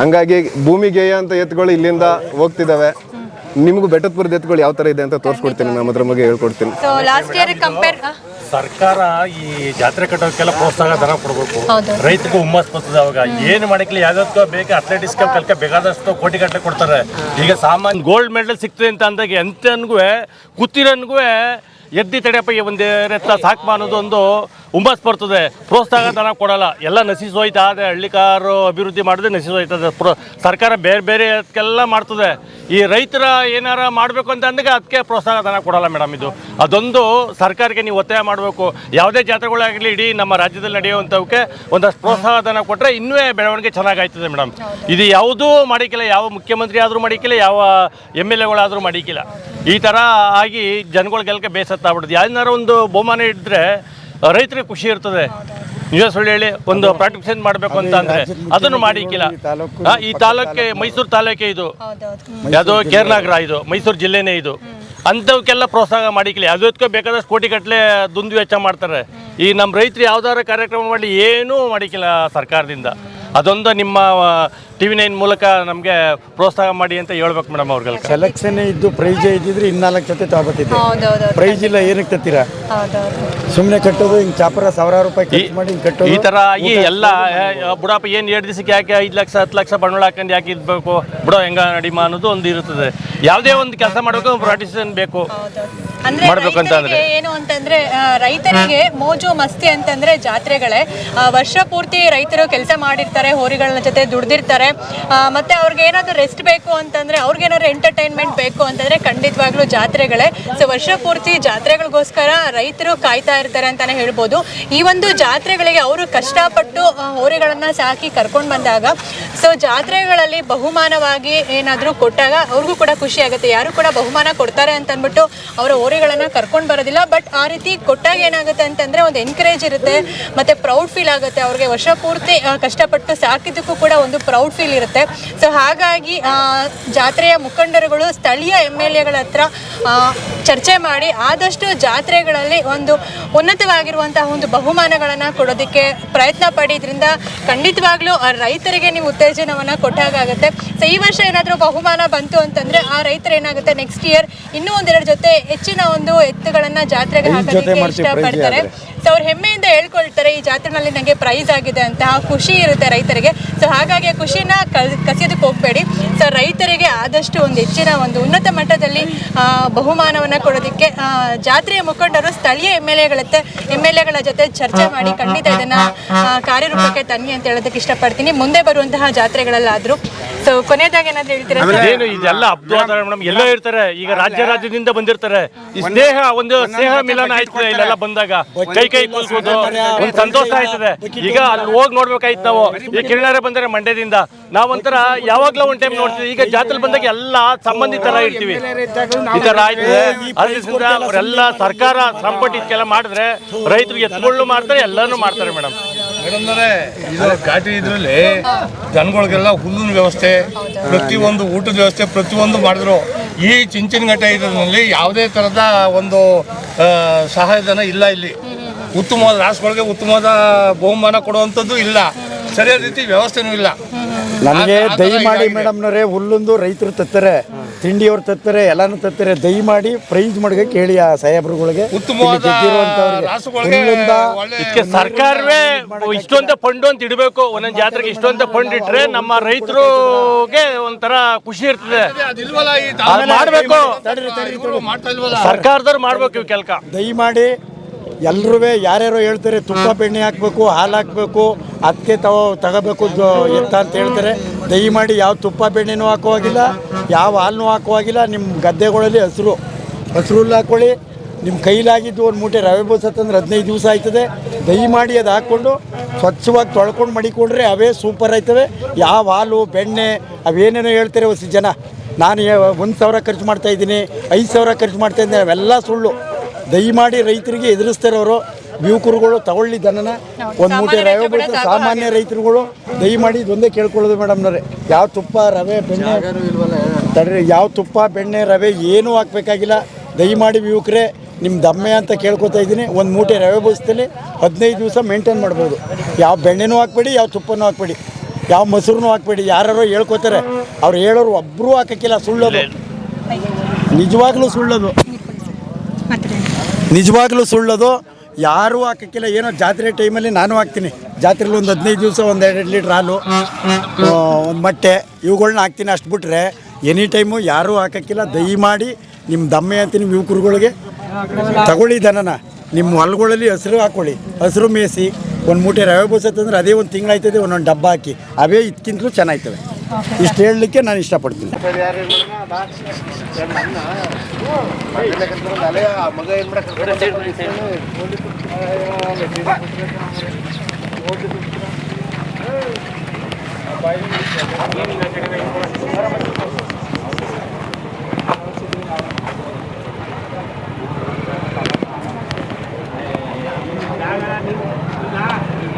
ಹಂಗಾಗಿ ಭೂಮಿಗೆಯ ಅಂತ ಎತ್ತುಗಳು ಇಲ್ಲಿಂದ ಹೋಗ್ತಿದಾವೆ. ನಿಮಗೂ ಬೆಟ್ಟದಪುರದ ಎತ್ತುಗಳು ಯಾವ ತರ ಇದೆ ಅಂತ ತೋರಿಸ್ಕೊಡ್ತೀನಿ ನಮ್ಮ ಅದ್ರ ಬಗ್ಗೆ ಹೇಳ್ಕೊಡ್ತೀನಿ. ಸೊ ಲಾಸ್ಟ್ ಇಯರ್ ಕಂಪೇರ್ ಸರ್ಕಾರ ಈ ಜಾತ್ರೆ ಕಟ್ಟೋಕ್ಕೆಲ್ಲ ಪ್ರೋತ್ಸಾಹ ಧನ ಕೊಡಬೇಕು. ರೈತಗೂ ಹುಮ್ಮಸ್ ಬರ್ತದೆ ಅವಾಗ. ಏನು ಮಾಡಕ್ಲಿ ಯಾವ್ದಕ್ಕೋ ಬೇಕು ಅಥ್ಲೆಟಿಕ್ಸ್ ಕಲ್ಕ ಬೇಕಾದಷ್ಟು ಕೋಟಿ ಗಟ್ಟಲೆ ಕೊಡ್ತಾರೆ. ಈಗ ಸಾಮಾನ್ಯ ಗೋಲ್ಡ್ ಮೆಡಲ್ ಸಿಗ್ತದೆ ಅಂತ ಅಂದಾಗ ಎಂತನ್ಗೂ ಕೂತಿರನ್ಗೂ ಎದ್ದಿ ತಡೆಯಪ್ಪ ಈ ಒಂದೇ ರೆತ್ತ ಸಾಕು ಅನ್ನೋದು ಒಂದು ಹುಮ್ಮಸ್ ಬರ್ತದೆ. ಪ್ರೋತ್ಸಾಹ ಧನ ಕೊಡಲ್ಲ. ಎಲ್ಲ ನಶಿಸೋಯ್ತಾ ಇದೆ. ಹಳ್ಳಿಕಾರು ಅಭಿವೃದ್ಧಿ ಮಾಡಿದ್ರೆ ನಶಿಸೋಯ್ತದೆ ಪ್ರೋ ಸರ್ಕಾರ ಬೇರೆ ಬೇರೆ ಅದಕ್ಕೆಲ್ಲ ಮಾಡ್ತದೆ. ಈ ರೈತರ ಏನಾರ ಮಾಡಬೇಕು ಅಂತ ಅಂದಾಗ ಅದಕ್ಕೆ ಪ್ರೋತ್ಸಾಹ ಧನ ಕೊಡಲ್ಲ ಮೇಡಮ್ ಇದು. ಅದೊಂದು ಸರ್ಕಾರಕ್ಕೆ ನೀವು ಒತ್ತಾಯ ಮಾಡಬೇಕು. ಯಾವುದೇ ಜಾತ್ರೆಗಳಾಗಲಿ ಇಡೀ ನಮ್ಮ ರಾಜ್ಯದಲ್ಲಿ ನಡೆಯುವಂಥವಕ್ಕೆ ಒಂದಷ್ಟು ಪ್ರೋತ್ಸಾಹ ಧನ ಕೊಟ್ಟರೆ ಇನ್ನೂ ಬೆಳವಣಿಗೆ ಚೆನ್ನಾಗಾಯ್ತದೆ ಮೇಡಮ್. ಇದು ಯಾವುದೂ ಮಾಡಿಕಿಲ್ಲ ಯಾವ ಮುಖ್ಯಮಂತ್ರಿ ಆದರೂ ಮಾಡಿಕಿಲ್ಲ ಯಾವ ಎಂ ಎಲ್ ಎಗಳಾದರೂ ಮಾಡಿಕ್ಕಿಲ್ಲ. ಈ ಥರ ಆಗಿ ಜನಗಳ ಗೆಲ್ಕೆ ಬೇಸತ್ತಾಗ್ಬಿಡ್ತು ಯಾರನ್ನಾರ ಒಂದು ಬಹುಮಾನ ಇದ್ದರೆ ರೈತರಿಗೆ ಖುಷಿ ಇರ್ತದೆ. ನಿಜ ಸುಳ್ಳಿ ಹೇಳಿ ಒಂದು ಪ್ರಾಕ್ಟಿಸ್ ಮಾಡಬೇಕು ಅಂತ ಅಂದ್ರೆ ಅದನ್ನು ಮಾಡಿಕ್ಕಿಲ್ಲ. ಈ ತಾಲೂಕೆ ಮೈಸೂರು ತಾಲೂಕೆ ಇದು. ಯಾವುದೋ ಕೇರನಗರ ಇದು ಮೈಸೂರು ಜಿಲ್ಲೆನೇ ಇದು. ಅಂಥವಕ್ಕೆಲ್ಲ ಪ್ರೋತ್ಸಾಹ ಮಾಡಿಕ್ಲಿ ಅದಕ್ಕೆ ಬೇಕಾದಷ್ಟು ಕೋಟಿ ಗಟ್ಟಲೆ ದುಂದು ವೆಚ್ಚ ಮಾಡ್ತಾರೆ. ಈ ನಮ್ಮ ರೈತರು ಯಾವ್ದಾದ್ರು ಕಾರ್ಯಕ್ರಮ ಮಾಡಲಿ ಏನೂ ಮಾಡಿಕ್ಕಿಲ್ಲ ಸರ್ಕಾರದಿಂದ. ಅದೊಂದು ನಿಮ್ಮ ಟಿ ವಿ ನೈನ್ ಮೂಲಕ ನಮಗೆ ಪ್ರೋತ್ಸಾಹ ಮಾಡಿ ಅಂತ ಹೇಳ್ಬೇಕು ಮೇಡಮ್ ಅವ್ರಿಗೆ ಸೆಲೆಕ್ಷನ್ ಇದ್ದು ಪ್ರೈಜ್ ಇದ್ದಿದ್ರೆ ಇನ್ನಾಲ್ಕು ಜೊತೆ ತಗೋಬೇಕಿತ್ತು ಪ್ರೈಜ್ ಇಲ್ಲ ಏನಕ್ಕೆ ತತ್ತೀರಾ ಸುಮ್ಮನೆ ಕಟ್ಟೋದು ಹಿಂಗೆ ಚಾಪರ ಸಾವಿರಾರು ರೂಪಾಯಿ ಈ ಖರ್ಚು ಮಾಡಿ ಹಿಂಗೆ ಕಟ್ಟೋದು ಈ ತರ ಆಗಿ ಎಲ್ಲ ಬುಡಪ್ಪ ಏನು ಎರಡು ದಿವಸಕ್ಕೆ ಯಾಕೆ ಐದು ಲಕ್ಷ ಹತ್ತು ಲಕ್ಷ ಬಂಡವಾಳ ಹಾಕೊಂಡು ಯಾಕೆ ಇದ್ಬೇಕು? ಬಿಡೋ ಹೆಂಗ ನಡಿಮ ಅನ್ನೋದು ಒಂದು ಇರುತ್ತದೆ. ಯಾವುದೇ ಒಂದು ಕೆಲಸ ಮಾಡಬೇಕು ಪ್ರಾಟಿಸನ್ ಬೇಕು. ಅಂದ್ರೆ ಮಾಡ್ಬೇಕು ಅಂತ ಅಂದ್ರೆ. ರೈತರಿಗೆ ಏನು ಅಂತಂದ್ರೆ ರೈತರಿಗೆ ಮೋಜು ಮಸ್ತಿ ಅಂತಂದ್ರೆ ಜಾತ್ರೆಗಳೇ. ಆ, ವರ್ಷ ಪೂರ್ತಿ ರೈತರು ಕೆಲಸ ಮಾಡಿರ್ತಾರೆ. ಹೋರಿಗಳ ಜೊತೆ ದುಡ್ದಿರ್ತಾರೆ. ಮತ್ತೆ ಅವ್ರಿಗೆ ಏನಾದ್ರು ರೆಸ್ಟ್ ಬೇಕು ಅಂತಂದ್ರೆ ಅವ್ರಿಗೆ ಏನಾದ್ರು ಎಂಟರ್ಟೈನ್ಮೆಂಟ್ ಬೇಕು ಅಂತಂದ್ರೆ ಖಂಡಿತವಾಗ್ಲೂ ಜಾತ್ರೆಗಳೇ. ಸೊ ವರ್ಷ ಪೂರ್ತಿ ಜಾತ್ರೆಗಳಿಗೋಸ್ಕರ ರೈತರು ಕಾಯ್ತಾ ಇರ್ತಾರೆ ಅಂತಾನೆ ಹೇಳ್ಬೋದು. ಈ ಒಂದು ಜಾತ್ರೆಗಳಿಗೆ ಅವರು ಕಷ್ಟಪಟ್ಟು ಹೋರಿಗಳನ್ನ ಸಾಕಿ ಕರ್ಕೊಂಡು ಬಂದಾಗ ಸೊ ಜಾತ್ರೆಗಳಲ್ಲಿ ಬಹುಮಾನವಾಗಿ ಏನಾದರೂ ಕೊಟ್ಟಾಗ ಅವ್ರಿಗೂ ಕೂಡ ಖುಷಿ ಆಗುತ್ತೆ. ಯಾರು ಕೂಡ ಬಹುಮಾನ ಕೊಡ್ತಾರೆ ಅಂತ ಅಂದ್ಬಿಟ್ಟು ಅವರ ಹೋರಿಗಳನ್ನ ಕರ್ಕೊಂಡು ಬರೋದಿಲ್ಲ. ಬಟ್ ಆ ರೀತಿ ಕೊಟ್ಟಾಗ ಏನಾಗುತ್ತೆ ಅಂತಂದ್ರೆ ಒಂದು ಎನ್ಕರೇಜ್ ಇರುತ್ತೆ ಮತ್ತೆ ಪ್ರೌಡ್ ಫೀಲ್ ಆಗುತ್ತೆ. ಅವ್ರಿಗೆ ವರ್ಷ ಪೂರ್ತಿ ಆ, ಕಷ್ಟಪಟ್ಟು ಸಾಕಿದ್ದಕ್ಕೂ ಕೂಡ ಒಂದು ಪ್ರೌಡ್ ಫೀಲ್ ಇರುತ್ತೆ. ಸೊ ಹಾಗಾಗಿ ಜಾತ್ರೆಯ ಮುಖಂಡರುಗಳು ಸ್ಥಳೀಯ ಎಂ ಎಲ್ ಎಗಳ ಹತ್ರ ಚರ್ಚೆ ಮಾಡಿ ಆದಷ್ಟು ಜಾತ್ರೆಗಳಲ್ಲಿ ಒಂದು ಉನ್ನತವಾಗಿರುವಂತಹ ಒಂದು ಬಹುಮಾನಗಳನ್ನು ಕೊಡೋದಕ್ಕೆ ಪ್ರಯತ್ನ ಪಡಿದ್ರಿಂದ ಖಂಡಿತವಾಗ್ಲೂ ಆ ರೈತರಿಗೆ ನೀವು ಉತ್ತೇಜನವನ್ನು ಕೊಟ್ಟಾಗುತ್ತೆ ಸೊ ಈ ವರ್ಷ ಏನಾದರೂ ಬಹುಮಾನ ಬಂತು ಅಂತಂದ್ರೆ ಆ ರೈತರು ಏನಾಗುತ್ತೆ ನೆಕ್ಸ್ಟ್ ಇಯರ್ ಇನ್ನೂ ಒಂದೆರಡು ಜೊತೆ ಹೆಚ್ಚಿನ ಒಂದು ಎತ್ತುಗಳನ್ನು ಜಾತ್ರೆಗೆ ಹಾಕೋದಕ್ಕೆ ಇಷ್ಟಪಡ್ತಾರೆ. ಸೊ ಅವ್ರು ಹೆಮ್ಮೆಯಿಂದ ಹೇಳ್ಕೊಳ್ತಾರೆ ಈ ಜಾತ್ರೆನಲ್ಲಿ ನನಗೆ ಪ್ರೈಸ್ ಆಗಿದೆ ಅಂತ ಖುಷಿ ಇರುತ್ತೆ ರೈತರಿಗೆ. ಸೊ ಹಾಗಾಗಿ ಆ ಖುಷಿನ ಕಸಿಯೋದಕ್ಕೆ ಹೋಗಬೇಡಿ. ಸೊ ರೈತರಿಗೆ ಆದಷ್ಟು ಒಂದು ಹೆಚ್ಚಿನ ಒಂದು ಉನ್ನತ ಮಟ್ಟದಲ್ಲಿ ಆ, ಬಹುಮಾನವನ್ನು ಕೊಡೋದಕ್ಕೆ ಆ, ಜಾತ್ರೆಯ ಮುಖಂಡರು ಸ್ಥಳೀಯ ಎಂ ಎಲ್ ಎಗಳ ಎಂ ಎಲ್ ಎಗಳ ಜೊತೆ ಚರ್ಚೆ ಮಾಡಿ ಖಂಡಿತ ಇದನ್ನು ಕಾರ್ಯರೂಪಕ್ಕೆ ತನ್ನಿ ಅಂತ ಹೇಳೋದಕ್ಕೆ ಇಷ್ಟಪಡ್ತೀನಿ. ಮುಂದೆ ಬರುವಂತಹ ಜಾತ್ರೆಗಳಲ್ಲಾದರೂ. ಸೊ ಕೊನೆಯದಾಗಿ ಏನಾದ್ರು ಹೇಳ್ತೀರಾ? ಏನು ಇದೆಲ್ಲ ಅಬ್ದು ಮೇಡಮ್ ಎಲ್ಲೋ ಇರ್ತಾರೆ ಈಗ ರಾಜ್ಯ ರಾಜ್ಯದಿಂದ ಬಂದಿರ್ತಾರೆ. ಸ್ನೇಹ ಒಂದು ಸ್ನೇಹ ಮಿಲನ ಆಯ್ತು ಇಲ್ಲೆಲ್ಲ ಬಂದಾಗ. ಕೈ ಕೈ ಕೂಲ್ಸೋದು ಒಂದು ಸಂತೋಷ ಆಯ್ತದೆ. ಈಗ ಅಲ್ಲಿ ಹೋಗಿ ನೋಡ್ಬೇಕಾಯ್ತು ನಾವು. ಈ ಕಿರಣಾರೆ ಬಂದರೆ ಮಂಡ್ಯದಿಂದ. ನಾವೊಂಥರ ಯಾವಾಗ್ಲೂ ಒಂದ್ ಟೈಮ್ ನೋಡ್ತೀವಿ. ಈಗ ಜಾತ್ರೆ ಬಂದಾಗ ಎಲ್ಲ ಸಂಬಂಧಿತರ ಇರ್ತೀವಿ. ಈ ತರ ಆಯ್ತದೆ. ಅವರೆಲ್ಲ ಸರ್ಕಾರ ಸಂಪಟ್ ಇದಕ್ಕೆಲ್ಲ ಮಾಡಿದ್ರೆ ರೈತರಿಗೆ ಎತ್ತುಗಳು ಮಾಡ್ತಾರೆ, ಎಲ್ಲಾನು ಮಾಡ್ತಾರೆ ಮೇಡಮ್. ಇದು ಘಾಟಿ ಇದರಲ್ಲಿ ಜನಗಳಿಗೆಲ್ಲ ಹುಲ್ಲಿನ ವ್ಯವಸ್ಥೆ, ಪ್ರತಿಯೊಂದು ಊಟದ ವ್ಯವಸ್ಥೆ ಪ್ರತಿಯೊಂದು ಮಾಡಿದ್ರು. ಈ ಚಿಂಚಿನಘಟ್ಟ ಇದರಲ್ಲಿ ಯಾವುದೇ ಥರದ ಒಂದು ಸಹಾಯಧನ ಇಲ್ಲ ಇಲ್ಲಿ. ಉತ್ತಮವಾದ ರಾಸುಗಳಿಗೆ ಉತ್ತಮವಾದ ಬಹುಮಾನ ಕೊಡುವಂಥದ್ದು ಇಲ್ಲ. ಸರಿಯಾದ ರೀತಿ ವ್ಯವಸ್ಥೆನೂ ಇಲ್ಲ. ನಮಗೆ ದಯಮಾಡಿ ಮೇಡಮ್ನವರೇ ಹುಲ್ಲೊಂದು ರೈತರು ತತ್ತಾರೆ ತಿಂಡಿಯವ್ರು ತತ್ತಾರೆ ಎಲ್ಲಾನು ತತ್ತಾರೆ ದಯಮಾಡಿ ಪ್ರೈಸ್ ಮಾಡೋಕೆ ಕೇಳಿ ಆ ಸಾಹೇಬ್ರುಗಳಿಗೆ. ಇದಕ್ಕೆ ಸರ್ಕಾರವೇ ಇಷ್ಟೊಂದು ಫಂಡ್ ಅಂತ ಇಡಬೇಕು. ಒಂದೊಂದು ಜಾತ್ರೆಗೆ ಇಷ್ಟೊಂದು ಫಂಡ್ ಇಟ್ರೆ ನಮ್ಮ ರೈತರಿಗೆ ಒಂಥರ ಖುಷಿ ಇರ್ತದೆ. ಮಾಡಬೇಕು. ಸರ್ಕಾರದವ್ರು ಮಾಡ್ಬೇಕು ಇವ್ ಕೆಲ್ಕ. ದಯಮಾಡಿ ಎಲ್ಲರೂ ಯಾರ್ಯಾರೋ ಹೇಳ್ತಾರೆ ತುಪ್ಪ ಬೆಣ್ಣೆ ಹಾಕಬೇಕು ಹಾಲು ಹಾಕಬೇಕು ಅದಕ್ಕೆ ತಗೋ ತಗೋಬೇಕು ಎತ್ತ ಅಂತ ಹೇಳ್ತಾರೆ. ದಯಮಾಡಿ ಯಾವ ತುಪ್ಪ ಬೆಣ್ಣೆನೂ ಹಾಕುವಾಗಿಲ್ಲ ಯಾವ ಹಾಲನ್ನೂ ಹಾಕುವಾಗಿಲ್ಲ ನಿಮ್ಮ ಗದ್ದೆಗಳಲ್ಲಿ ಹಸಿರು ಹಸಿರು ಹಾಕ್ಕೊಳ್ಳಿ ನಿಮ್ಮ ಕೈಲಾಗಿದ್ದು ಒಂದು ಮೂಟೆ ರವೆ ಬೋಸತ್ತಂದ್ರೆ ಹದಿನೈದು ದಿವಸ ಆಯ್ತದೆ. ದಯಮಾಡಿ ಅದು ಹಾಕ್ಕೊಂಡು ಸ್ವಚ್ಛವಾಗಿ ತೊಳ್ಕೊಂಡು ಮಡಿಕೊಂಡ್ರೆ ಅವೇ ಸೂಪರ್ ಆಯ್ತವೆ. ಯಾವ ಹಾಲು ಬೆಣ್ಣೆ ಅವೇನೇನೋ ಹೇಳ್ತಾರೆ ಹೊಸ ಜನ. ನಾನು ಒಂದು ಸಾವಿರ ಖರ್ಚು ಮಾಡ್ತಾ ಇದ್ದೀನಿ ಐದು ಸಾವಿರ ಖರ್ಚು ಮಾಡ್ತಾಯಿದ್ದೀನಿ ಅವೆಲ್ಲ ಸುಳ್ಳು. ದಯಮಾಡಿ ರೈತರಿಗೆ ಎದುರಿಸ್ತಿರೋರು ಯುವಕರುಗಳು ತಗೊಳ್ಳಿ ದನನ. ಒಂದು ಮೂಟೆ ರವೆ ಸಾಕೋ ಸಾಮಾನ್ಯ ರೈತರುಗಳು ದಯಮಾಡಿ ಇದೊಂದೇ ಕೇಳ್ಕೊಳ್ಳೋದು ಮೇಡಮ್ನವ್ರೆ ಯಾವ ತುಪ್ಪ ರವೆ ಬೆಣ್ಣೆ ತಡ್ರಿ ಯಾವ ತುಪ್ಪ ಬೆಣ್ಣೆ ರವೆ ಏನೂ ಹಾಕ್ಬೇಕಾಗಿಲ್ಲ. ದಯಮಾಡಿ ಯುವಕರೇ ನಿಮ್ಮ ದಮ್ಮೆ ಅಂತ ಕೇಳ್ಕೊತಾ ಇದ್ದೀನಿ. ಒಂದು ಮೂಟೆ ರವೆ ಬಸ್ದಲ್ಲಿ ಹದಿನೈದು ದಿವಸ ಮೇಂಟೈನ್ ಮಾಡ್ಬೋದು. ಯಾವ ಬೆಣ್ಣೆನೂ ಹಾಕ್ಬೇಡಿ ಯಾವ ತುಪ್ಪನೂ ಹಾಕ್ಬೇಡಿ. ಯಾವ ಮೊಸರನ್ನೂ ಹಾಕ್ಬೇಡಿ. ಯಾರು ಹೇಳ್ಕೊತಾರೆ. ಅವ್ರು ಹೇಳೋರು ಒಬ್ಬರೂ ಹಾಕಕ್ಕಿಲ್ಲ ಸುಳ್ಳೋದು. ನಿಜವಾಗ್ಲೂ ಸುಳ್ಳೋದು ನಿಜವಾಗ್ಲೂ ಸುಳ್ಳೋದು. ಯಾರೂ ಹಾಕಕ್ಕಿಲ್ಲ. ಏನೋ ಜಾತ್ರೆ ಟೈಮಲ್ಲಿ ನಾನು ಹಾಕ್ತೀನಿ. ಜಾತ್ರೆಲಿ ಒಂದು ಹದಿನೈದು ದಿವಸ ಒಂದು ಎರಡು ಲೀಟ್ರ್ ಹಾಲು ಒಂದು ಮೊಟ್ಟೆ, ಇವುಗಳ್ನ ಹಾಕ್ತೀನಿ ಅಷ್ಟು ಬಿಟ್ರೆ ಎನಿ ಟೈಮು ಯಾರೂ ಹಾಕಕ್ಕಿಲ್ಲ. ದಯಮಾಡಿ ನಿಮ್ಮ ದಮ್ಮೆ ಅಂತೀನಿ ಯುವಕರುಗಳಿಗೆ ತಗೊಳ್ಳಿ ದನನ. ನಿಮ್ಮ ಹೊಲಗಳಲ್ಲಿ ಹಸಿರು ಹಾಕ್ಕೊಳ್ಳಿ ಹಸಿರು ಮೇಯಿಸಿ ಒಂದು ಮೂಟೆ ರವೆ ಬೂಸತ್ತಂದ್ರೆ ಅದೇ ಒಂದು ತಿಂಗಳಾಯ್ತದೆ ಒಂದೊಂದು ಡಬ್ಬ ಹಾಕಿ. ಅವೇ ಇದಕ್ಕಿಂತಲೂ ಚೆನ್ನಾಯ್ತವೆ ಇಷ್ಟು ಹೇಳಲಿಕ್ಕೆ ನಾನು ಇಷ್ಟಪಡ್ತೀನಿ. ಮಗ